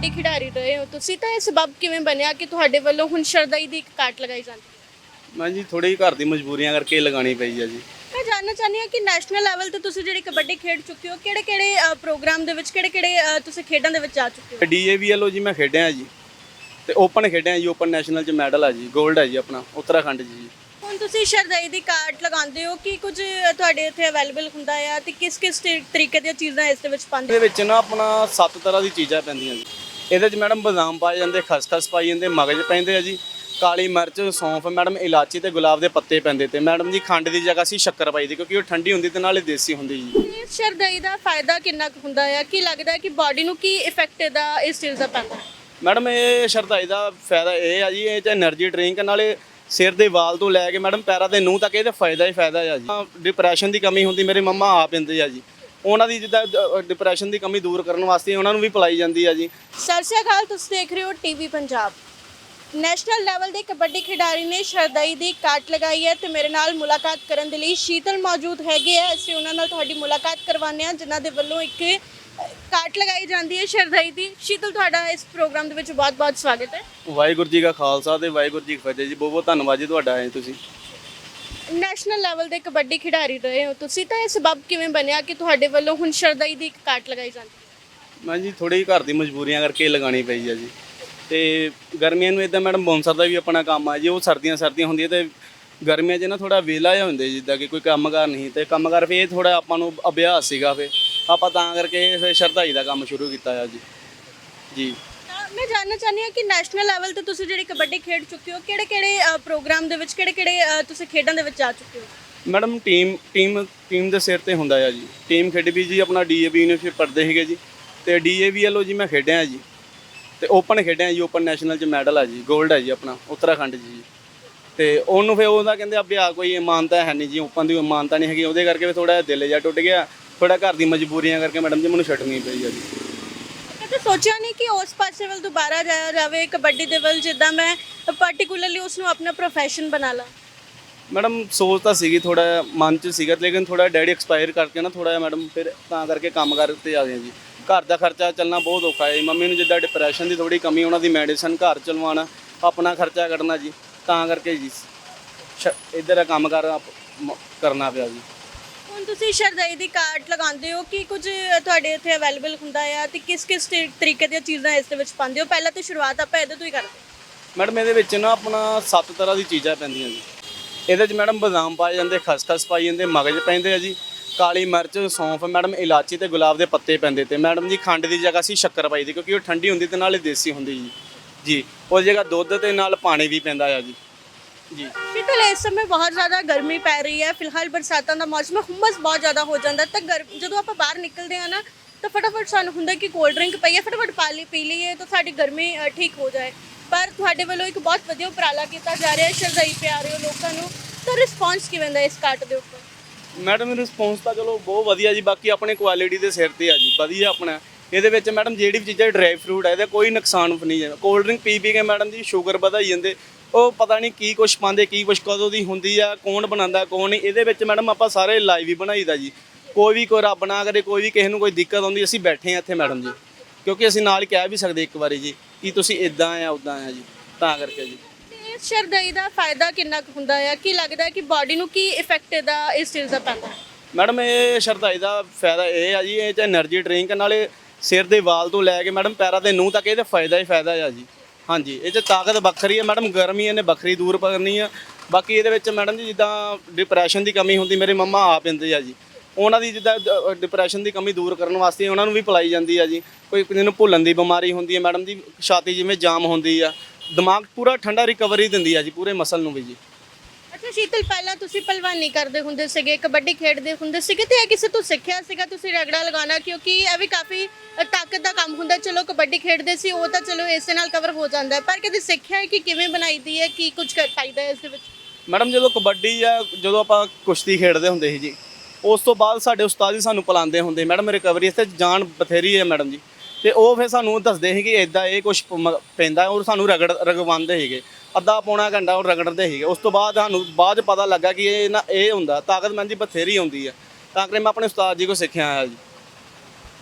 ਕਬੱਡੀ ਖਿਡਾਰੀ ਰਹੇ ਹੋ? ਤੁਸੀਂ ਤਾਂ ਇਹ ਸਬਬ ਕਿਵੇਂ ਬਣਿਆ ਕਿ ਤੁਹਾਡੇ ਵੱਲੋਂ ਹੁਣ ਸ਼ਰਦਾਈ ਦੀ ਇੱਕ ਕਾਟ ਲਗਾਈ ਜਾਂਦੀ ਹੈ? ਮੈਂ ਜੀ ਥੋੜੀ ਘਰ ਦੀ ਮਜਬੂਰੀਆਂ ਕਰਕੇ ਲਗਾਣੀ ਪਈ ਆ ਜੀ। ਮੈਂ ਜਾਣਨਾ ਚਾਹੁੰਦੀ ਹਾਂ ਕਿ ਨੈਸ਼ਨਲ ਲੈਵਲ ਤੇ ਤੁਸੀਂ ਜਿਹੜੀ ਕਬੱਡੀ ਖੇਡ ਚੁੱਕੇ ਹੋ ਕਿਹੜੇ ਕਿਹੜੇ ਪ੍ਰੋਗਰਾਮ ਦੇ ਵਿੱਚ ਕਿਹੜੇ ਕਿਹੜੇ ਤੁਸੀਂ ਖੇਡਾਂ ਦੇ ਵਿੱਚ ਜਾ ਚੁੱਕੇ ਹੋ? ਡੀਏਵੀਐਲਓ ਜੀ ਮੈਂ ਖੇਡਿਆ ਜੀ। ਤੇ ਓਪਨ ਖੇਡਿਆ ਜੀ ਓਪਨ ਨੈਸ਼ਨਲ ਚ ਮੈਡਲ ਆ ਜੀ 골ਡ ਹੈ ਜੀ ਆਪਣਾ ਉੱਤਰਾਖੰਡ 'ਚ ਜੀ। ਹੁਣ ਤੁਸੀਂ ਸ਼ਰਦਾਈ ਦੀ ਕਾਟ ਲਗਾਉਂਦੇ ਹੋ ਕਿ ਕੁਝ ਤੁਹਾਡੇ ਇੱਥੇ ਅਵੇਲੇਬਲ ਹੁੰਦਾ ਆ ਤੇ ਕਿਸ ਕਿਸ ਤਰੀ- ਤਰੀਕੇ ਦੀਆਂ ਚੀਜ਼ਾਂ ਇਸ ਦੇ ਵਿੱਚ ਪਾਉਂਦੇ ਇਹਦੇ ਵਿੱਚ ਨਾ ਆਪਣਾ ਸੱਤ ਤਰ੍ਹਾਂ ਦੀ ਚੀਜ਼ਾਂ ਪੈਂਦੀਆਂ ਜੀ। ਇਹਦੇ 'ਚ ਮੈਡਮ ਬਦਾਮ ਪਾਏ ਜਾਂਦੇ ਖਸਖਸ ਪਾਈ ਜਾਂਦੇ ਮਗਜ ਪੈਂਦੇ ਆ ਜੀ। ਕਾਲੀ ਮਿਰਚ ਸੌਂਫ ਮੈਡਮ ਇਲਾਚੀ ਤੇ ਗੁਲਾਬ ਦੇ ਪੱਤੇ ਪੈਂਦੇ ਤੇ। ਮੈਡਮ ਜੀ ਖੰਡ ਦੀ ਜਗ੍ਹਾ ਸੀ ਸ਼ੱਕਰ ਪਾਈ ਕਿਉਂਕਿ ਉਹ ਠੰਡੀ ਹੁੰਦੀ ਤੇ ਨਾਲੇ ਦੇਸੀ ਹੁੰਦੀ ਜੀ। ਸ਼ਰਦਈ ਦਾ ਫਾਇਦਾ ਕਿੰਨਾ ਹੁੰਦਾ ਆ? ਕੀ ਲੱਗਦਾ ਕਿ ਬਾਡੀ ਨੂੰ ਕੀ ਇਫੈਕਟ ਇਹਦਾ ਇਸ ਚੀਜ਼ ਦਾ ਪੈਂਦਾ? ਮੈਡਮ ਇਹ ਸ਼ਰਧਾਈ ਦਾ ਫਾਇਦਾ ਇਹ ਆ ਜੀ ਇਹ ਚ એનર્ਜੀ ਡਰਿੰਕ ਨਾਲੇ ਸਿਰ ਦੇ ਵਾਲ ਤੋਂ ਲੈ ਕੇ ਮੈਡਮ ਪੈਰਾਂ ਦੇ ਨੂੰਹ ਤੱਕ ਇਹਦਾ ਫਾਇਦਾ ਹੀ ਫਾਇਦਾ ਆ ਜੀ। ਡਿਪਰੈਸ਼ਨ ਦੀ ਕਮੀ ਹੁੰਦੀ ਮੇਰੇ ਮੰਮਾ ਆ ਪਿੰਦੇ ਆ ਜੀ। ਉਹਨਾਂ ਦੀ ਜਿੱਦਾਂ ਡਿਪਰੈਸ਼ਨ ਦੀ ਕਮੀ ਦੂਰ ਕਰਨ ਵਾਸਤੇ ਉਹਨਾਂ ਨੂੰ ਵੀ ਪਿਲਾਈ ਜਾਂਦੀ ਆ ਜੀ। ਸਤਿ ਸ਼੍ਰੀ ਅਕਾਲ ਤੁਸੀਂ ਦੇਖ ਰਹੇ ਹੋ ਟੀਵੀ ਪੰਜਾਬ। ਨੈਸ਼ਨਲ ਲੈਵਲ ਦੇ ਕਬੱਡੀ ਖਿਡਾਰੀ ਨੇ ਸ਼ਰਦਾਈ ਦੀ ਕਾਟ ਲਗਾਈ ਹੈ ਤੇ ਮੇਰੇ ਨਾਲ ਮੁਲਾਕਾਤ ਕਰਨ ਦੇ ਲਈ ਸ਼ੀਤਲ ਮੌਜੂਦ ਹੈਗੇ ਆ। ਅਸੀਂ ਉਹਨਾਂ ਨਾਲ ਤੁਹਾਡੀ ਮੁਲਾਕਾਤ ਕਰਵਾਉਂਦੇ ਹਾਂ ਜਿਨ੍ਹਾਂ ਦੇ ਵੱਲੋਂ ਇੱਕ ਕਾਟ ਲਗਾਈ ਜਾਂਦੀ ਹੈ ਸ਼ਰਦਾਈ ਦੀ। ਸ਼ੀਤਲ ਤੁਹਾਡਾ ਇਸ ਪ੍ਰੋਗਰਾਮ ਦੇ ਵਿੱਚ ਬਹੁਤ-ਬਹੁਤ ਸਵਾਗਤ ਹੈ। ਵਾਹਿਗੁਰੂ ਜੀ ਕਾ ਖਾਲਸਾ ਤੇ ਵਾਹਿਗੁਰੂ ਜੀ ਕੀ ਫਤਿਹ ਜੀ। ਬਹੁਤ ਬਹੁਤ ਧੰਨਵਾਦ ਜੀ ਤੁਹਾਡਾ ਹੈ ਤੁਸੀਂ। ਨੈਸ਼ਨਲ ਲੈਵਲ ਦੇ ਕਬੱਡੀ ਖਿਡਾਰੀ ਰਹੇ ਹੋ, ਤੁਸੀਂ ਤਾਂ ਇਹ ਸਬਬ ਕਿਵੇਂ ਬਣਿਆ ਕਿ ਤੁਹਾਡੇ ਵੱਲੋਂ ਹੁਣ ਸ਼ਰਦਾਈ ਦੀ ਇੱਕ ਕਾਟ ਲਗਾਈ ਜਾਂਦੀ ਹੈ? ਮੈਂ ਜੀ ਥੋੜੀ ਘਰ ਦੀ ਮਜਬੂਰੀਆਂ ਕਰਕੇ ਲਗਾਣੀ ਪਈ ਆ ਜੀ। ਤੇ ਗਰਮੀਆਂ ਨੂੰ ਇਦਾਂ ਮੈਡਮ ਬੌਂਸਰ ਦਾ ਵੀ ਆਪਣਾ ਕੰਮ ਆ ਜੀ, ਉਹ ਸਰਦੀਆਂ ਸਰਦੀਆਂ ਹੁੰਦੀਆਂ ਤੇ ਗਰਮੀਆਂ 'ਚ ਨਾ ਥੋੜਾ ਵਿਹਲਾ ਜਿਹਾ ਹੁੰਦੇ ਜਿੱਦਾਂ ਕਿ ਕੋਈ ਕੰਮਕਾਰ ਨਹੀਂ, ਤੇ ਕੰਮਕਾਰ ਫੇ ਥੋੜਾ ਆਪਾਂ ਨੂੰ ਅਭਿਆਸ ਸੀਗਾ ਫੇ ਆਪਾਂ ਤਾਂ ਕਰਕੇ ਫਿਰ ਸ਼ਰਧਾਈ ਦਾ ਕੰਮ ਸ਼ੁਰੂ ਕੀਤਾ ਆ ਜੀ। ਜੀ। ਮੈਂ ਜਾਣਨਾ ਚਾਹੁੰਦੀ ਹਾਂ ਕਿ ਨੈਸ਼ਨਲ ਲੈਵਲ ਤੇ ਤੁਸੀਂ ਜਿਹੜੀ ਕਬੱਡੀ ਖੇਡ ਚੁੱਕੇ ਹੋ ਕਿਹੜੇ ਕਿਹੜੇ ਪ੍ਰੋਗਰਾਮ ਦੇ ਵਿੱਚ ਕਿਹੜੇ ਕਿਹੜੇ ਤੁਸੀਂ ਖੇਡਾਂ ਦੇ ਵਿੱਚ ਜਾ ਚੁੱਕੇ ਹੋ? ਮੈਡਮ ਟੀਮ ਟੀਮ ਟੀਮ ਦੇ ਸਿਰ ਤੇ ਹੁੰਦਾ ਆ ਜੀ। ਟੀਮ ਖੇਡੀ ਵੀ ਜੀ, ਆਪਣਾ ਡੀਏਬੀ ਯੂਨੀਵਰਸਿਟੀ ਪੜ੍ਹਦੇ ਸੀਗੇ ਜੀ। ਤੇ ਡੀਏਵੀਐਲਓ ਜੀ, ਮੈਂ ਖੇਡਿਆ ਜੀ। ਤੇ ਓਪਨ ਖੇਡਿਆ ਜੀ ਓਪਨ ਨੈਸ਼ਨਲ ਚ ਮੈਡਲ ਆ ਜੀ 골ਡ ਹੈ ਜੀ ਆਪਣਾ, ਉੱਤਰਾਖੰਡ 'ਚ ਜੀ। ਤੇ ਉਹਨੂੰ ਫਿਰ ਉਹਦਾ ਕਹਿੰਦੇ ਅਭਿਆ ਕੋਈ ਇਮਾਨਤਾ ਹੈ ਨਹੀਂ ਜੀ ਓਪਨ ਦੀ ਇਮਾਨਤਾ ਨਹੀਂ ਹੈਗੀ। ਉਹਦੇ ਕਰਕੇ ਥੋੜਾ ਦਿਲ ਜਿਹਾ ਟੁੱਟ ਗਿਆ। ਥੋੜਾ ਘਰ ਦੀ ਮਜਬੂਰੀਆਂ ਕਰਕੇ ਮੈਡਮ ਜੀ, ਮੈਨੂੰ ਛੱਡਣੀ ਪਈ ਆ ਜੀ। ਕਦੇ ਸੋਚਿਆ ਨਹੀਂ ਕਿ ਉਸ ਪਾਸੇ ਵੱਲ ਦੁਬਾਰਾ ਜਾਇਆ ਜਾਵੇ, ਕਬੱਡੀ ਦੇ ਵੱਲ, ਜਿੱਦਾਂ ਮੈਂ ਪਾਰਟਿਕੂਲਰਲੀ ਉਸ ਨੂੰ ਆਪਣਾ ਪ੍ਰੋਫੈਸ਼ਨ ਬਣਾ ਲਾਂ। ਮੈਡਮ, ਸੋਚ ਤਾਂ ਸੀਗੀ ਥੋੜਾ ਮਨ 'ਚ ਸੀਗਾ, ਲੇਕਿਨ ਥੋੜਾ ਡੈਡੀ ਐਕਸਪਾਇਰ ਕਰਕੇ ਨਾ ਥੋੜਾ ਜਿਹਾ ਮੈਡਮ, ਫਿਰ ਤਾਂ ਕਰਕੇ ਕੰਮ ਕਰ ਤੇ ਆ ਗਏ ਜੀ। ਘਰ ਦਾ ਖਰਚਾ ਚੱਲਣਾ ਬਹੁਤ ਔਖਾ ਹੈ ਜੀ। ਮੰਮੀ ਨੂੰ ਜਿੱਦਾਂ ਡਿਪਰੈਸ਼ਨ ਦੀ ਥੋੜੀ ਕਮੀ, ਉਹਨਾਂ ਦੀ ਮੈਡੀਸਨ ਘਰ ਚਲਵਾਉਣਾ, ਆਪਣਾ ਖਰਚਾ ਕੱਢਣਾ ਜੀ, ਤਾਂ ਕਰਕੇ ਜੀ ਇੱਧਰ ਕੰਮ ਕਰ ਕਰਨਾ ਪਿਆ ਜੀ। ਹੁਣ ਤੁਸੀਂ ਸ਼ਰਦਾਈ ਦੀ ਕਾਰਡ ਲਗਾਉਂਦੇ ਹੋ ਕਿ ਕੁਝ ਤੁਹਾਡੇ ਇੱਥੇ ਅਵੇਲੇਬਲ ਹੁੰਦਾ ਆ ਤੇ ਕਿਸ ਕਿਸ ਤਰੀਕੇ ਦੀਆਂ ਚੀਜ਼ਾਂ ਇਸ ਦੇ ਵਿੱਚ ਪਾਉਂਦੇ ਹੋ? ਪਹਿਲਾਂ ਤਾਂ ਸ਼ੁਰੂਆਤ ਆਪਾਂ ਇਹਦੇ ਤੋਂ ਹੀ ਕਰਦੇ ਮੈਡਮ, ਇਹਦੇ ਵਿੱਚ ਨਾ ਆਪਣਾ ਸੱਤ ਤਰ੍ਹਾਂ ਦੀ ਚੀਜ਼ਾਂ ਪੈਂਦੀਆਂ ਜੀ। ਇਹਦੇ 'ਚ ਮੈਡਮ ਬਦਾਮ ਪਾਏ ਜਾਂਦੇ, ਖਸਖਸ ਪਾਈ ਜਾਂਦੇ, ਮਗਜ ਪੈਂਦੇ ਆ ਜੀ, ਕਾਲੀ ਮਿਰਚ, ਸੌਂਫ, ਮੈਡਮ ਇਲਾਚੀ ਤੇ ਗੁਲਾਬ ਦੇ ਪੱਤੇ ਪੈਂਦੇ ਤੇ। ਮੈਡਮ ਜੀ, ਖੰਡ ਦੀ ਜਗ੍ਹਾ ਸੀ ਸ਼ੱਕਰ ਪਾਈ ਦੀ, ਕਿਉਂਕਿ ਉਹ ਠੰਡੀ ਹੁੰਦੀ ਤੇ ਨਾਲੇ ਦੇਸੀ ਹੁੰਦੀ ਜੀ। ਜੀ, ਉਹ ਜਗ੍ਹਾ ਦੁੱਧ ਤੇ ਨਾਲ ਪਾਣੀ ਵੀ ਪੈਂਦਾ ਆ ਜੀ। ਜੀ। ਸ਼ੀਤਲ ਇਸ ਸਮੇਂ ਬਹੁਤ ਜ਼ਿਆਦਾ ਗਰਮੀ ਪੈ ਰਹੀ ਹੈ। ਫਿਲਹਾਲ ਬਰਸਾਤਾਂ ਦਾ ਮੌਸਮ ਹੈ ਹੁਮਸ ਬਹੁਤ ਜ਼ਿਆਦਾ ਹੋ ਜਾਂਦਾ ਤਾਂ ਗਰ ਜਦੋਂ ਆਪਾਂ ਬਾਹਰ ਨਿਕਲਦੇ ਆ ਨਾ ਤਾਂ ਫਟਾਫਟ ਸਾਨੂੰ ਹੁੰਦਾ ਕਿ ਕੋਲਡ ਡਰਿੰਕ ਪਈਏ ਫਟਾਫਟ ਪਾ ਲਈ ਪੀ ਲਈਏ ਤਾਂ ਸਾਡੀ ਗਰਮੀ ਅ, ਠੀਕ ਹੋ ਜਾਏ। ਪਰ ਤੁਹਾਡੇ ਵੱਲੋਂ ਇੱਕ ਬਹੁਤ ਵਧੀਆ ਉਪਰਾਲਾ ਕੀਤਾ ਜਾ ਰਿਹਾ ਹੈ ਸ਼ਰਦਾਈ ਪਿਆ ਰਹੇ ਹੋ ਲੋਕਾਂ ਨੂੰ। ਤਾਂ ਰਿਸਪੌਂਸ ਕਿਵੇਂ ਦਾ ਇਸ ਕਾਟ ਦੇ ਉੱਪਰ? ਮੈਡਮ ਰਿਸਪੌਂਸ ਤਾਂ ਚਲੋ ਬਹੁਤ ਵਧੀਆ ਜੀ। ਬਾਕੀ ਆਪਣੇ ਕੁਆਲਿਟੀ ਦੇ ਸਿਰ ਤੇ ਆ ਜੀ। ਵਧੀਆ ਆਪਣਾ। ਇਹਦੇ ਵਿੱਚ ਮੈਡਮ ਜਿਹੜੀ ਵੀ ਚੀਜ਼ਾਂ ਡਰਾਈ ਫਰੂਟ ਹੈ ਇਹਦੇ ਕੋਈ ਨੁਕਸਾਨ ਨਹੀਂ ਹੈ। ਕੋਲਡ ਡਰਿੰਕ ਪੀ ਪੀ ਕੇ ਮੈਡਮ ਜੀ ਸ਼ੂਗਰ ਵਧਾਈ ਜਾਂਦੇ। ਉਹ ਪਤਾ ਨਹੀਂ ਕੀ ਕੁਛ ਪਾਉਂਦੇ ਕੀ ਕੁਛ ਕਦੋਂ ਦੀ ਹੁੰਦੀ ਆ ਕੌਣ ਬਣਾਉਂਦਾ ਕੌਣ ਨਹੀਂ। ਇਹਦੇ ਵਿੱਚ ਮੈਡਮ ਆਪਾਂ ਸਾਰੇ ਲਾਈਵ ਹੀ ਬਣਾਈਦਾ ਜੀ। ਕੋਈ ਵੀ ਕੋਈ ਰੱਬ ਨਾ ਕਰੇ ਕੋਈ ਵੀ ਕਿਸੇ ਨੂੰ ਕੋਈ ਦਿੱਕਤ ਆਉਂਦੀ ਅਸੀਂ ਬੈਠੇ ਆ ਇੱਥੇ ਮੈਡਮ ਜੀ। ਕਿਉਂਕਿ ਅਸੀਂ ਨਾਲ ਕਹਿ ਵੀ ਸਕਦੇ ਇੱਕ ਵਾਰੀ ਜੀ ਕਿ ਤੁਸੀਂ ਇਦਾਂ ਆ ਉਦਾਂ ਆ ਜੀ ਤਾਂ ਕਰਕੇ ਜੀ। ਇਸ ਸ਼ਰਦਈ ਦਾ ਫਾਇਦਾ ਕਿੰਨਾ ਕੁ ਹੁੰਦਾ ਆ? ਕੀ ਲੱਗਦਾ ਕਿ ਬਾਡੀ ਨੂੰ ਕੀ ਇਫੈਕਟ ਇਹਦਾ ਇਸ ਚੀਜ਼ ਦਾ ਪੈਂਦਾ? ਮੈਡਮ ਇਹ ਸ਼ਰਦਈ ਦਾ ਫਾਇਦਾ ਇਹ ਆ ਜੀ ਇਹ ਚ એનર્ਜੀ ਡਰਿੰਕ ਨਾਲੇ ਸਿਰ ਦੇ ਵਾਲ ਤੋਂ ਲੈ ਕੇ ਮੈਡਮ ਪੈਰਾਂ ਦੇ ਨੂੰਹ ਤੱਕ ਇਹਦੇ ਫਾਇਦਾ ਹੀ ਫਾਇਦਾ ਆ ਜੀ। ਹਾਂਜੀ, ਇਹ ਚ ਤਾਕਤ ਵੱਖਰੀ ਹੈ ਮੈਡਮ, ਗਰਮੀ ਇਹਨੇ ਵੱਖਰੀ ਦੂਰ ਕਰਨੀ ਆ। ਬਾਕੀ ਇਹਦੇ ਵਿੱਚ ਮੈਡਮ ਜੀ, ਜਿੱਦਾਂ ਡਿਪਰੈਸ਼ਨ ਦੀ ਕਮੀ ਹੁੰਦੀ, ਮੇਰੇ ਮੰਮਾ ਆ ਪੈਂਦੇ ਆ ਜੀ। ਉਹਨਾਂ ਦੀ ਜਿੱਦਾਂ ਡਿਪਰੈਸ਼ਨ ਦੀ ਕਮੀ ਦੂਰ ਕਰਨ ਵਾਸਤੇ ਉਹਨਾਂ ਨੂੰ ਵੀ ਪਿਲਾਈ ਜਾਂਦੀ ਆ ਜੀ। ਕੋਈ ਕਿਸੇ ਨੂੰ ਭੁੱਲਣ ਦੀ ਬਿਮਾਰੀ ਹੁੰਦੀ ਹੈ ਮੈਡਮ ਜੀ ਛਾਤੀ ਜਿਵੇਂ ਜਾਮ ਹੁੰਦੀ ਆ, ਦਿਮਾਗ ਪੂਰਾ ਠੰਡਾ ਰਿਕਵਰੀ ਦਿੰਦੀ ਆ ਜੀ, ਪੂਰੇ ਮਸਲ ਨੂੰ ਵੀ ਜੀ। ਅੱਛਾ ਸ਼ੀਤਲ, ਪਹਿਲਾਂ ਤੁਸੀਂ ਪਹਿਲਵਾਨੀ ਕਰਦੇ ਹੁੰਦੇ ਸੀਗੇ, ਕਬੱਡੀ ਖੇਡਦੇ ਹੁੰਦੇ ਸੀਗੇ ਤੇ ਇਹ ਕਿਸੇ ਤੋਂ ਸਿੱਖਿਆ ਸੀਗਾ ਤੁਸੀਂ ਰਗੜਾ ਲਗਾਉਣਾ? ਕਿਉਂਕਿ ਇਹ ਵੀ ਕਾਫੀ ਤਾਕਤ ਦਾ ਕੰਮ ਹੁੰਦਾ, ਚਲੋ ਕਬੱਡੀ ਖੇਡਦੇ ਸੀ, ਉਹ ਤਾਂ ਚਲੋ ਇਸੇ ਨਾਲ ਕਵਰ ਹੋ ਜਾਂਦਾ ਹੈ, ਪਰ ਕਦੇ ਸਿੱਖਿਆ ਹੈ ਕਿ ਕਿਵੇਂ ਬਣਾਈਦੀ ਹੈ, ਕੀ ਕੁਝ ਪਾਈਦਾ ਹੈ ਇਸ ਦੇ ਵਿੱਚ? ਮੈਡਮ, ਜਦੋਂ ਕਬੱਡੀ ਜਾਂ ਜਦੋਂ ਆਪਾਂ ਕੁਸ਼ਤੀ ਖੇਡਦੇ ਹੁੰਦੇ ਸੀ ਜੀ, ਉਸ ਤੋਂ ਬਾਅਦ ਸਾਡੇ ਉਸਤਾਦ ਜੀ ਸਾਨੂੰ ਪਿਲਾਉਂਦੇ ਹੁੰਦੇ ਮੈਡਮ ਰਿਕਵਰੀ ਇੱਥੇ ਜਾਨ ਬਥੇਰੀ ਹੈ ਮੈਡਮ ਜੀ। ਤੇ ਉਹ ਫਿਰ ਸਾਨੂੰ ਦੱਸਦੇ ਸੀ ਕਿ ਇਦਾਂ ਇਹ ਕੁਝ ਪੈਂਦਾ ਔਰ ਸਾਨੂੰ ਰਗੜ, ਰਗਵਾਉਂਦੇ ਸੀਗੇ। ਅੱਧਾ ਪੌਣਾ ਘੰਟਾ ਉਹ ਰਗੜਦੇ ਸੀਗੇ। ਉਸ ਤੋਂ ਬਾਅਦ ਸਾਨੂੰ ਬਾਅਦ 'ਚ ਪਤਾ ਲੱਗਾ ਕਿ ਇਹ ਨਾ ਇਹ ਹੁੰਦਾ। ਤਾਕਤਮੰਦ ਜੀ ਬਥੇਰੀ ਹੁੰਦੀ ਹੈ ਤਾਂ ਕਰਕੇ ਮੈਂ ਆਪਣੇ ਉਸਤਾਦ ਜੀ ਕੋਲ ਸਿੱਖਿਆ ਆਇਆ ਜੀ।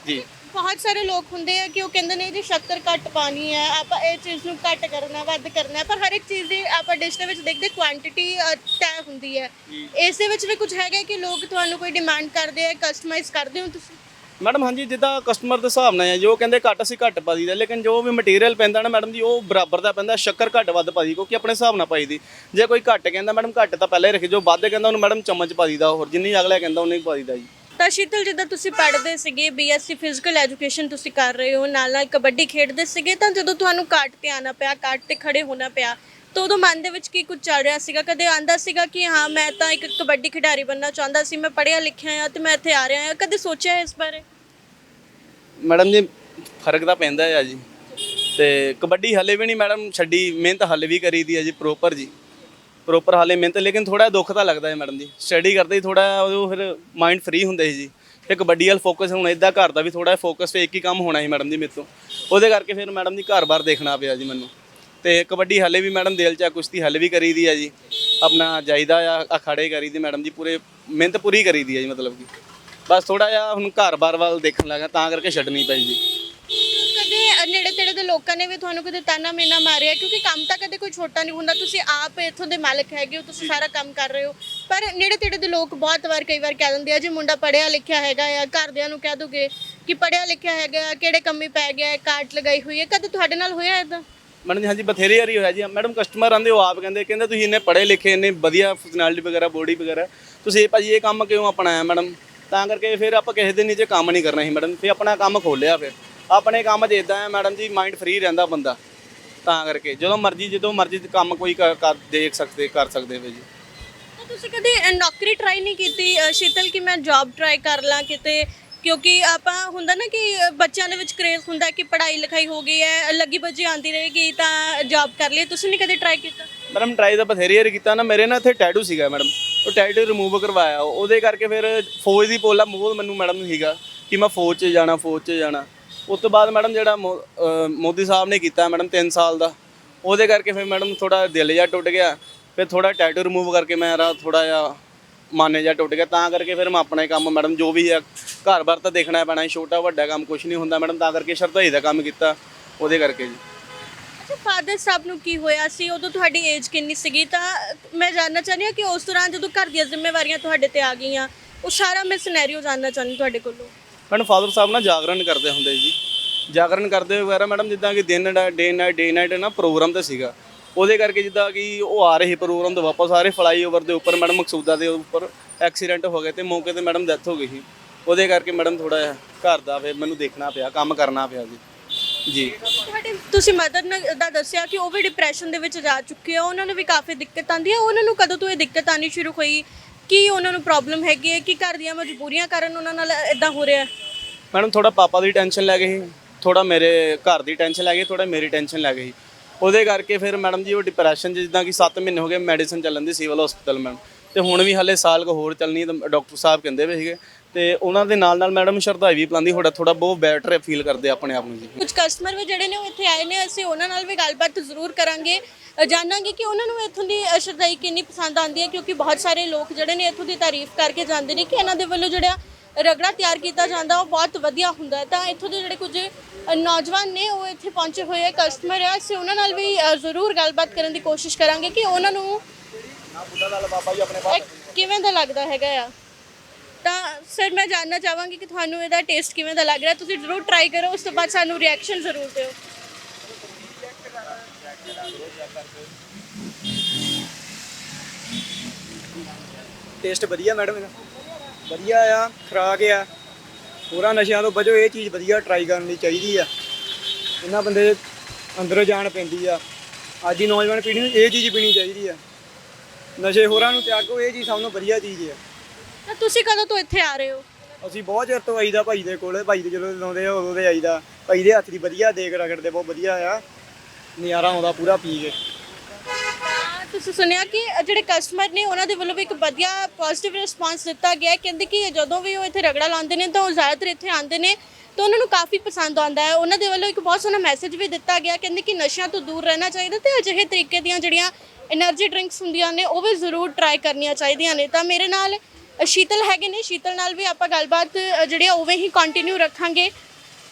ਜੀ। ਬਹੁਤ ਸਾਰੇ ਲੋਕ ਹੁੰਦੇ ਆ ਕਿ ਉਹ ਕਹਿੰਦੇ ਨੇ ਜੀ ਸ਼ੱਕਰ ਘੱਟ ਪਾਣੀ ਹੈ ਆਪਾਂ ਇਹ ਚੀਜ਼ ਨੂੰ ਘੱਟ ਕਰਨਾ ਵੱਧ ਕਰਨਾ ਪਰ ਹਰ ਇੱਕ ਚੀਜ਼ ਦੀ ਆਪਾਂ ਡਿਸ਼ ਦੇ ਵਿੱਚ ਦੇਖਦੇ ਕੁਆਂਟੀਟੀ ਤੈਅ ਹੁੰਦੀ ਹੈ ਇਸ ਦੇ ਵਿੱਚ ਵੀ ਕੁਝ ਹੈਗਾ ਕਿ ਲੋਕ ਤੁਹਾਨੂੰ ਕੋਈ ਡਿਮਾਂਡ ਕਰਦੇ ਆ ਕਸਟਮਾਈਜ਼ ਕਰਦੇ ਹੋ ਤੁਸੀਂ? ਮੈਡਮ, ਹਾਂਜੀ, ਜਿੱਦਾਂ ਕਸਟਮਰ ਦੇ ਹਿਸਾਬ ਨਾਲ ਹੈ, ਜੋ ਕਹਿੰਦੇ ਘੱਟ ਅਸੀਂ ਘੱਟ ਪਾ ਦਈਦਾ, ਲੇਕਿਨ ਜੋ ਵੀ ਮਟੀਰੀਅਲ ਪੈਂਦਾ ਨਾ ਮੈਡਮ ਜੀ, ਉਹ ਬਰਾਬਰ ਦਾ ਪੈਂਦਾ, ਸ਼ੱਕਰ ਘੱਟ ਵੱਧ ਪਾ ਦੀ ਕਿਉਂਕਿ ਆਪਣੇ ਹਿਸਾਬ ਨਾਲ ਪਾਈ ਦੀ। ਜੇ ਕੋਈ ਘੱਟ ਕਹਿੰਦਾ, ਮੈਡਮ, ਘੱਟ ਤਾਂ ਪਹਿਲਾਂ ਹੀ ਰੱਖੀ, ਜੋ ਵੱਧ ਕਹਿੰਦਾ, ਉਹਨੂੰ ਮੈਡਮ ਚਮਚ ਪਾ ਦੀਦਾ ਹੋਰ ਜਿੰਨੀ ਅਗਲਾ ਕਹਿੰਦਾ ਉਨੀ ਪਾ ਦੀਦਾ ਜੀ। ਤਾਂ ਸ਼ੀਤਲ, ਜਿੱਦਾਂ ਤੁਸੀਂ ਪੜ੍ਹਦੇ ਸੀਗੇ ਬੀਐਸਸੀ ਫਿਜ਼ੀਕਲ ਐਜੂਕੇਸ਼ਨ ਤੁਸੀਂ ਕਰ ਰਹੇ ਹੋ ਨਾਲ ਨਾਲ ਕਬੱਡੀ ਖੇਡਦੇ ਸੀਗੇ, ਤਾਂ ਜਦੋਂ ਤੁਹਾਨੂੰ ਕਾਟ ਤੇ ਆਣਾ ਪਿਆ ਕਾਟ ਤੇ ਖੜੇ ਹੋਣਾ ਪਿਆ ਤਾਂ ਉਦੋਂ ਮਨ ਦੇ ਵਿੱਚ ਕੀ ਕੁਝ ਚੱਲ ਰਿਹਾ ਸੀਗਾ? ਕਦੇ ਆਂਦਾ ਸੀਗਾ ਕਿ ਹਾਂ, ਮੈਂ ਤਾਂ ਇੱਕ ਕਬੱਡੀ ਖਿਡਾਰੀ ਬਣਨਾ ਚਾਹੁੰਦਾ ਸੀ, ਮੈਂ ਪੜ੍ਹਿਆ ਲਿਖਿਆ ਆ ਤੇ ਮੈਂ ਇੱਥੇ ਆ ਰਿਹਾ ਹਾਂ ਕਦੇ ਸੋਚਿਆ ਇਸ ਬਾਰੇ? ਮੈਡਮ ਜੀ, ਫ਼ਰਕ ਤਾਂ ਪੈਂਦਾ ਹੈ ਜੀ। ਤੇ ਕਬੱਡੀ ਹਲੇ ਵੀ ਨਹੀਂ ਮੈਡਮ ਛੱਡੀ, ਮਿਹਨਤ ਹਲੇ ਵੀ ਕਰੀਦੀ ਹੈ ਜੀ ਪ੍ਰੋਪਰ ਜੀ। ਪ੍ਰੋਪਰ ਹਾਲੇ ਮਿਹਨਤ, ਲੇਕਿਨ ਥੋੜਾ ਦੁੱਖ ਤਾਂ ਲੱਗਦਾ ਹੈ ਮੈਡਮ ਜੀ। ਸਟੱਡੀ ਕਰਦੇ ਹੀ ਥੋੜਾ ਉਹ ਫਿਰ ਮਾਈਂਡ ਫ੍ਰੀ ਹੁੰਦਾ ਸੀ ਜੀ। ਤੇ ਕਬੱਡੀ ਵੱਲ ਫੋਕਸ ਹੁਣ ਇਦਾਂ ਘਰ ਦਾ ਵੀ ਥੋੜਾ ਫੋਕਸ ਫੇ ਇੱਕ ਹੀ ਕੰਮ ਹੋਣਾ ਸੀ ਮੈਡਮ ਜੀ ਮੇਰੇ ਤੋਂ। ਉਹਦੇ ਕਰਕੇ ਫਿਰ ਮੈਡਮ ਜੀ ਘਰ-ਬਾਰ ਦੇਖਣਾ ਪਿਆ ਜੀ ਮੈਨੂੰ। ਤੇ ਕਬੱਡੀ ਹਲੇ ਵੀ ਮੈਡਮ ਦਿਲ ਚ ਕੁਸ਼ਤੀ ਹਲੇ ਵੀ ਕਰੀਦੀ ਆ ਜੀ। ਆਪਣਾ ਜਾਈਦਾ ਆ, ਅਖਾੜੇ ਕਰੀਦੀ ਮੈਡਮ ਜੀ, ਪੂਰੇ ਮਿਹਨਤ ਪੂਰੀ ਕਰੀਦੀ ਆ ਜੀ, ਮਤਲਬ ਕਿ। ਬਸ ਥੋੜਾ ਜਿਹਾ ਹੁਣ ਘਰ-ਬਾਰ ਵੱਲ ਦੇਖਣ ਲੱਗਾ, ਤਾਂ ਕਰਕੇ ਛੱਡਣੀ ਪਈ ਜੀ। ਕਦੇ ਨੇੜੇ ਤੇੜੇ ਦੇ ਲੋਕਾਂ ਨੇ ਵੀ ਤੁਹਾਨੂੰ ਕਦੇ ਤਾਨਾ ਮੇਨਾ ਮਾਰਿਆ? ਕਿਉਂਕਿ ਕੰਮ ਤਾਂ ਕਦੇ ਕੋਈ ਛੋਟਾ ਨਹੀਂ ਹੁੰਦਾ, ਤੁਸੀਂ ਆਪ ਇੱਥੋਂ ਦੇ ਮਾਲਕ ਹੈਗੇ ਹੋ, ਤੁਸੀਂ ਸਾਰਾ ਕੰਮ ਕਰ ਰਹੇ ਹੋ। ਪਰ ਨੇੜੇ ਤੇੜੇ ਦੇ ਲੋਕ ਬਹੁਤ ਵਾਰ ਕਈ ਵਾਰ ਕਹਿ ਦਿੰਦੇ ਆ, ਜੀ ਮੁੰਡਾ ਪੜਿਆ ਲਿਖਿਆ ਹੈਗਾ ਆ, ਘਰਦਿਆਂ ਨੂੰ ਕਹਿ ਦੋਗੇ ਕਿ ਪੜਿਆ ਲਿਖਿਆ ਹੈਗਾ, ਕਿਹੜੇ ਕੰਮੀ ਪੈ ਗਿਆ, ਕਾਟ ਲਗਾਈ ਹੋਈ ਹੈ? ਕਦੇ ਤੁਹਾਡੇ ਨਾਲ ਹੋਇਆ ਇਦਾਂ ਮੈਡਮ ਜੀ, ਹਾਂਜੀ, ਬਥੇਰੇ ਵਾਰੀ ਹੋਇਆ ਜੀ। ਮੈਡਮ ਕਸਟਮਰ ਆਂਦੇ ਉਹ ਆਪ ਕਹਿੰਦੇ ਕਹਿੰਦੇ, ਤੁਸੀਂ ਇੰਨੇ ਪੜ੍ਹੇ ਲਿਖੇ, ਇੰਨੇ ਵਧੀਆ ਪਰਸਨੈਲਿਟੀ ਵਗੈਰਾ ਬੋਡੀ ਵਗੈਰਾ, ਤੁਸੀਂ ਇਹ ਭਾਜੀ ਇਹ ਕੰਮ ਕਿਉਂ ਅਪਣਾਇਆ ਮੈਡਮ? ਤਾਂ ਕਰਕੇ ਫਿਰ ਆਪਾਂ ਕਿਸੇ ਦੇ ਨੀਚੇ ਕੰਮ ਨਹੀਂ ਕਰਨਾ ਸੀ ਮੈਡਮ, ਫਿਰ ਆਪਣਾ ਕੰਮ ਖੋਲਿਆ ਫਿਰ। ਆਪਣੇ ਕੰਮ 'ਚ ਇਦਾਂ ਹੈ ਮੈਡਮ ਜੀ ਮਾਈਂਡ ਫ੍ਰੀ ਰਹਿੰਦਾ ਬੰਦਾ। ਤਾਂ ਕਰਕੇ, ਜਦੋਂ ਮਰਜ਼ੀ ਜਦੋਂ ਮਰਜ਼ੀ ਕੰਮ ਕੋਈ ਕਰ ਦੇਖ ਸਕਦੇ, ਕਰ ਸਕਦੇ ਹੋ ਜੀ। ਤੁਸੀਂ ਕਦੇ ਨੌਕਰੀ ਟਰਾਈ ਨਹੀਂ ਕੀਤੀ? ਸ਼ੀਤਲ, ਕਿ ਮੈਂ ਜੌਬ ਟਰਾਈ ਕਰ ਲਾਂ ਕਿਤੇ? ਕਿਉਂਕਿ ਆਪਾਂ ਹੁੰਦਾ ਨਾ ਕਿ ਬੱਚਿਆਂ ਦੇ ਵਿੱਚ ਕ੍ਰੇਜ਼ ਹੁੰਦਾ ਕਿ ਪੜ੍ਹਾਈ ਲਿਖਾਈ ਹੋ ਗਈ ਹੈ, ਲੱਗੀ ਬੱਜੀ ਆਂਦੀ ਰਹੇਗੀ ਤਾਂ ਜੌਬ ਕਰ ਲਈ ਤੁਸੀਂ ਨਹੀਂ ਕਦੇ ਟਰਾਈ ਕੀਤਾ? ਮੈਡਮ ਟਰਾਈ ਤਾਂ ਬਥੇਰੀ ਵਾਰੀ ਕੀਤਾ ਨਾ। ਮੇਰੇ ਨਾ ਇੱਥੇ ਟੈਟੂ ਸੀਗਾ ਮੈਡਮ। ਉਹ ਟੈਟੂ ਰਿਮੂਵ ਕਰਵਾਇਆ। ਉਹਦੇ ਕਰਕੇ ਫਿਰ ਫੌਜ ਦੀ ਪੋਲਾ ਮੋਹ ਮੈਨੂੰ ਮੈਡਮ ਸੀਗਾ ਕਿ ਮੈਂ ਫੌਜ 'ਚ ਜਾਣਾ, ਫੌਜ 'ਚ ਜਾਣਾ। ਉਸ ਤੋਂ ਬਾਅਦ ਮੈਡਮ ਜਿਹੜਾ ਮੋ- ਮੋਦੀ ਸਾਹਿਬ ਨੇ ਕੀਤਾ ਮੈਡਮ 3 ਸਾਲ ਦਾ, ਉਹਦੇ ਕਰਕੇ ਫਿਰ ਮੈਡਮ ਥੋੜਾ ਦਿਲ ਜਿਹਾ ਟੁੱਟ ਗਿਆ। ਫਿਰ ਥੋੜਾ ਟੈਟੂ ਰਿਮੂਵ ਕਰਕੇ ਮੇਰਾ ਥੋੜਾ ਜਿਹਾ ਮਾਨੇ ਜਿਹਾ ਟੁੱਟ ਗਿਆ ਤਾਂ ਕਰਕੇ ਫਿਰ ਮੈਂ ਆਪਣਾ ਹੀ ਕੰਮ ਮੈਡਮ ਜੋ ਵੀ ਹੈ ਘਰ-ਬਾਰ ਤਾਂ ਦੇਖਣਾ ਪੈਣਾ ਸੀ, ਛੋਟਾ ਵੱਡਾ ਕੰਮ ਕੁਝ ਨਹੀਂ ਹੁੰਦਾ ਮੈਡਮ ਤਾਂ ਕਰਕੇ ਸ਼ਰਧਾਈ ਦਾ ਕੰਮ ਕੀਤਾ ਉਹਦੇ ਕਰਕੇ ਜੀ। ਅੱਛਾ ਫਾਦਰ ਸਾਹਿਬ ਨੂੰ ਕੀ ਹੋਇਆ ਸੀ? ਉਦੋਂ ਤੁਹਾਡੀ ਏਜ ਕਿੰਨੀ ਸੀਗੀ? ਤਾਂ ਮੈਂ ਜਾਨਣਾ ਚਾਹੁੰਦੀ ਹਾਂ ਕਿ ਉਸ ਦੌਰਾਨ ਜਦੋਂ ਘਰ ਦੀਆਂ ਜ਼ਿੰਮੇਵਾਰੀਆਂ ਤੁਹਾਡੇ ਤੇ ਆ ਗਈਆਂ ਉਹ ਸਾਰਾ ਮੈਂ ਸਿਨੈਰੀਓ ਜਾਨਣਾ ਚਾਹੁੰਦੀ ਤੁਹਾਡੇ ਕੋਲੋਂ। ਮੈਡਮ ਫਾਦਰ ਸਾਹਿਬ ਨਾ ਜਾਗਰਣ ਕਰਦੇ ਹੁੰਦੇ ਜੀ ਜਾਗਰਣ ਕਰਦੇ ਵਗੈਰਾ ਮੈਡਮ ਜਿੱਦਾਂ ਕਿ ਦਿਨ ਡੇ ਨਾਈਟ ਡੇ ਨਾਈਟ ਨਾ ਪ੍ਰੋਗਰਾਮ ਤੇ ਸੀਗਾ। ਉਹਦੇ ਕਰਕੇ ਜਿੱਦਾਂ ਕਿ ਉਹ ਆ ਰਹੇ ਪ੍ਰੋਗਰਾਮ ਤੋਂ ਵਾਪਸ ਆ ਰਹੇ ਫਲਾਈਓਵਰ ਦੇ ਉੱਪਰ ਮੈਡਮ ਮਕਸੂਦਾ ਦੇ ਉੱਪਰ ਐਕਸੀਡੈਂਟ ਹੋ ਗਿਆ ਤੇ ਮੌਕੇ ਤੇ ਮੈਡਮ ਡੈਥ ਹੋ ਗਈ ਸੀ। ਉਹਦੇ ਕਰਕੇ ਮੈਡਮ ਥੋੜਾ ਘਰ ਦਾ ਫਿਰ ਮੈਨੂੰ ਦੇਖਣਾ ਪਿਆ ਕੰਮ ਕਰਨਾ ਪਿਆ ਜੀ। ਜੀ। ਤੁਹਾਡੇ ਤੁਸੀਂ ਮਦਰ ਦਾ ਦੱਸਿਆ ਕਿ ਉਹ ਵੀ ਡਿਪਰੈਸ਼ਨ ਦੇ ਵਿੱਚ ਜਾ ਚੁੱਕੇ ਆ ਉਹਨਾਂ ਨੂੰ ਵੀ ਕਾਫੀ ਦਿੱਕਤ ਆਉਂਦੀ ਹੈ ਉਹਨਾਂ ਨੂੰ ਕਦੋਂ ਤੋਂ ਇਹ ਦਿੱਕਤ ਆਣੀ ਸ਼ੁਰੂ ਹੋਈ? ਕੀ ਉਹਨਾਂ ਨੂੰ ਪ੍ਰੋਬਲਮ ਹੈਗੀ ਹੈ? ਕਿ ਘਰ ਦੀਆਂ ਮਜਬੂਰੀਆਂ ਕਾਰਨ ਉਹਨਾਂ ਨਾਲ ਇਦਾਂ ਹੋ ਰਿਹਾ? ਮੈਡਮ ਥੋੜਾ ਪਾਪਾ ਦੀ ਟੈਨਸ਼ਨ ਲੈ ਗਈ ਸੀ ਥੋੜਾ ਮੇਰੇ ਘਰ ਦੀ ਟੈਨਸ਼ਨ ਲੈ ਗਈ ਥੋੜਾ ਮੇਰੀ ਟੈਨਸ਼ਨ ਲੈ ਗਈ ਉਹਦੇ ਕਰਕੇ ਫਿਰ ਮੈਡਮ ਜੀ ਉਹ ਡਿਪਰੈਸ਼ਨ 'ਚ ਜਿੱਦਾਂ ਕਿ 7 ਮਹੀਨੇ ਹੋ ਗਏ ਮੈਡੀਸਿਨ ਚੱਲਣ ਦੀ ਸਿਵਲ ਹਸਪੀਟਲ ਮੈਮ। ਤੇ ਹੁਣ ਵੀ ਹਲੇ ਸਾਲ ਕੁ ਹੋਰ ਚੱਲਣੀ ਹੈ ਡਾਕਟਰ ਸਾਹਿਬ ਕਹਿੰਦੇ ਪਏ ਸੀਗੇ। ਤੇ ਉਹਨਾਂ ਦੇ ਨਾਲ ਨਾਲ ਮੈਡਮ ਸ਼ਰਧਾਈ ਵੀ ਪਲਾਂਦੀ ਥੋੜਾ ਥੋੜਾ ਬਹੁਤ ਬੈਟਰ ਫੀਲ ਕਰਦੇ ਆਪਣੇ ਆਪ ਨੂੰ ਜੀ। ਕੁਝ ਕਸਟਮਰ ਵੀ ਜਿਹੜੇ ਨੇ ਉਹ ਇੱਥੇ ਆਏ ਨੇ ਅਸੀਂ ਉਹਨਾਂ ਨਾਲ ਵੀ ਗੱਲਬਾਤ ਜ਼ਰੂਰ ਕਰਾਂਗੇ। ਅ, ਜਾਣਾਂਗੇ ਕਿ ਉਹਨਾਂ ਨੂੰ ਇੱਥੋਂ ਦੀ ਅ, ਸ਼ਰਦਾਈ ਕਿੰਨੀ ਪਸੰਦ ਆਉਂਦੀ ਹੈ ਕਿਉਂਕਿ ਬਹੁਤ ਸਾਰੇ ਲੋਕ ਜਿਹੜੇ ਨੇ ਇੱਥੋਂ ਦੀ ਤਾਰੀਫ ਕਰਕੇ ਜਾਂਦੇ ਨੇ ਕਿ ਇਹਨਾਂ ਦੇ ਵੱਲੋਂ ਜਿਹੜਾ ਰਗੜਾ ਤਿਆਰ ਕੀਤਾ ਜਾਂਦਾ ਉਹ ਬਹੁਤ ਵਧੀਆ ਹੁੰਦਾ ਹੈ। ਤਾਂ ਇੱਥੋਂ ਦੇ ਜਿਹੜੇ ਕੁਝ ਅ, ਨੌਜਵਾਨ ਨੇ ਉਹ ਇੱਥੇ ਪਹੁੰਚੇ ਹੋਏ ਆ ਕਸਟਮਰ ਆ ਅਸੀਂ ਉਹਨਾਂ ਨਾਲ ਵੀ ਅ, ਜ਼ਰੂਰ ਗੱਲਬਾਤ ਕਰਨ ਦੀ ਕੋਸ਼ਿਸ਼ ਕਰਾਂਗੇ ਕਿ ਉਹਨਾਂ ਨੂੰ ਇਹ ਕਿਵੇਂ ਦਾ ਲੱਗਦਾ ਹੈਗਾ ਆ। ਤਾਂ ਸਰ ਮੈਂ ਜਾਨਣਾ ਚਾਹਾਂਗੀ ਕਿ ਤੁਹਾਨੂੰ ਇਹਦਾ ਟੇਸਟ ਕਿਵੇਂ ਦਾ ਲੱਗ ਰਿਹਾ। ਤੁਸੀਂ ਜ਼ਰੂਰ ਟਰਾਈ ਕਰੋ ਉਸ ਤੋਂ ਬਾਅਦ ਸਾਨੂੰ ਰਿਐਕਸ਼ਨ ਜ਼ਰੂਰ ਦਿਓ। ਟੇਸਟ ਵਧੀਆ ਮੈਡਮ ਇਹਦਾ? ਵਧੀਆ ਆ ਖਰਾਕ ਆ। ਹੋਰਾਂ ਨਸ਼ਿਆਂ ਤੋਂ ਬਚੋ ਇਹ ਚੀਜ਼ ਵਧੀਆ ਟਰਾਈ ਕਰਨੀ ਚਾਹੀਦੀ ਆ। ਇਹਨਾਂ ਬੰਦੇ ਦੇ ਅੰਦਰੋਂ ਜਾਣ ਪੈਂਦੀ ਆ। ਅੱਜ ਦੀ ਨੌਜਵਾਨ ਪੀੜ੍ਹੀ ਨੂੰ ਇਹ ਚੀਜ਼ ਪੀਣੀ ਚਾਹੀਦੀ ਆ। ਨਸ਼ੇ ਹੋਰਾਂ ਨੂੰ ਤਿਆਗੋ ਇਹ ਚੀਜ਼ ਸਭ ਤੋਂ ਵਧੀਆ ਚੀਜ਼ ਆ। ਤਾਂ ਤੁਸੀਂ ਕਦੋਂ ਤੋਂ ਇੱਥੇ ਆ ਰਹੇ ਹੋ? ਅਸੀਂ ਬਹੁਤ ਚਿਰ ਤੋਂ ਆਈਦਾ ਭਾਈ ਦੇ ਕੋਲੇ ਭਾਈ ਦੇ ਜਦੋਂ ਲਾਉਂਦੇ ਆ ਉਦੋਂ ਦੇ ਆਈਦਾ। ਭਾਈ ਦੇ ਹੱਥ ਦੀ ਵਧੀਆ ਦੇਖ ਰਗੜਦੇ ਬਹੁਤ ਵਧੀਆ ਆ। ਨਜ਼ਾਰਾ ਆਉਂਦਾ ਪੂਰਾ ਪੀ ਕੇ। ਤੁਸੀਂ ਸੁਣਿਆ ਕਿ ਜਿਹੜੇ ਕਸਟਮਰ ਨੇ ਉਹਨਾਂ ਦੇ ਵੱਲੋਂ ਵੀ ਇੱਕ ਵਧੀਆ ਪੋਜ਼ਿਟਿਵ ਰਿਸਪਾਂਸ ਦਿੱਤਾ ਗਿਆ ਕਹਿੰਦੇ ਕਿ ਜਦੋਂ ਵੀ ਉਹ ਇੱਥੇ ਰਗੜਾ ਲਾਉਂਦੇ ਨੇ ਤਾਂ ਉਹ ਜ਼ਿਆਦਾਤਰ ਇੱਥੇ ਆਉਂਦੇ ਨੇ ਤਾਂ ਉਹਨਾਂ ਨੂੰ ਕਾਫੀ ਪਸੰਦ ਆਉਂਦਾ ਹੈ। ਉਹਨਾਂ ਦੇ ਵੱਲੋਂ ਇੱਕ ਬਹੁਤ ਸੋਹਣਾ ਮੈਸੇਜ ਵੀ ਦਿੱਤਾ ਗਿਆ। ਕਹਿੰਦੇ ਕਿ ਨਸ਼ਿਆਂ ਤੋਂ ਦੂਰ ਰਹਿਣਾ ਚਾਹੀਦਾ ਤੇ ਅਜਿਹੇ ਤਰੀਕੇ ਦੀਆਂ ਜਿਹੜੀਆਂ એનર્ਜੀ ਡਰਿੰਕਸ ਹੁੰਦੀਆਂ ਨੇ, ਉਹ ਵੀ ਜ਼ਰੂਰ ਟਰਾਈ ਕਰਨੀਆਂ ਚਾਹੀਦੀਆਂ ਨੇ। ਤਾਂ ਮੇਰੇ ਨਾਲ ਸ਼ੀਤਲ ਹੈਗੇ ਨੇ। ਸ਼ੀਤਲ ਨਾਲ ਵੀ ਆਪਾਂ ਗੱਲਬਾਤ ਜਿਹੜੀ ਆ, ਉਵੇਂ ਹੀ ਕੰਟੀਨਿਊ ਰੱਖਾਂਗੇ।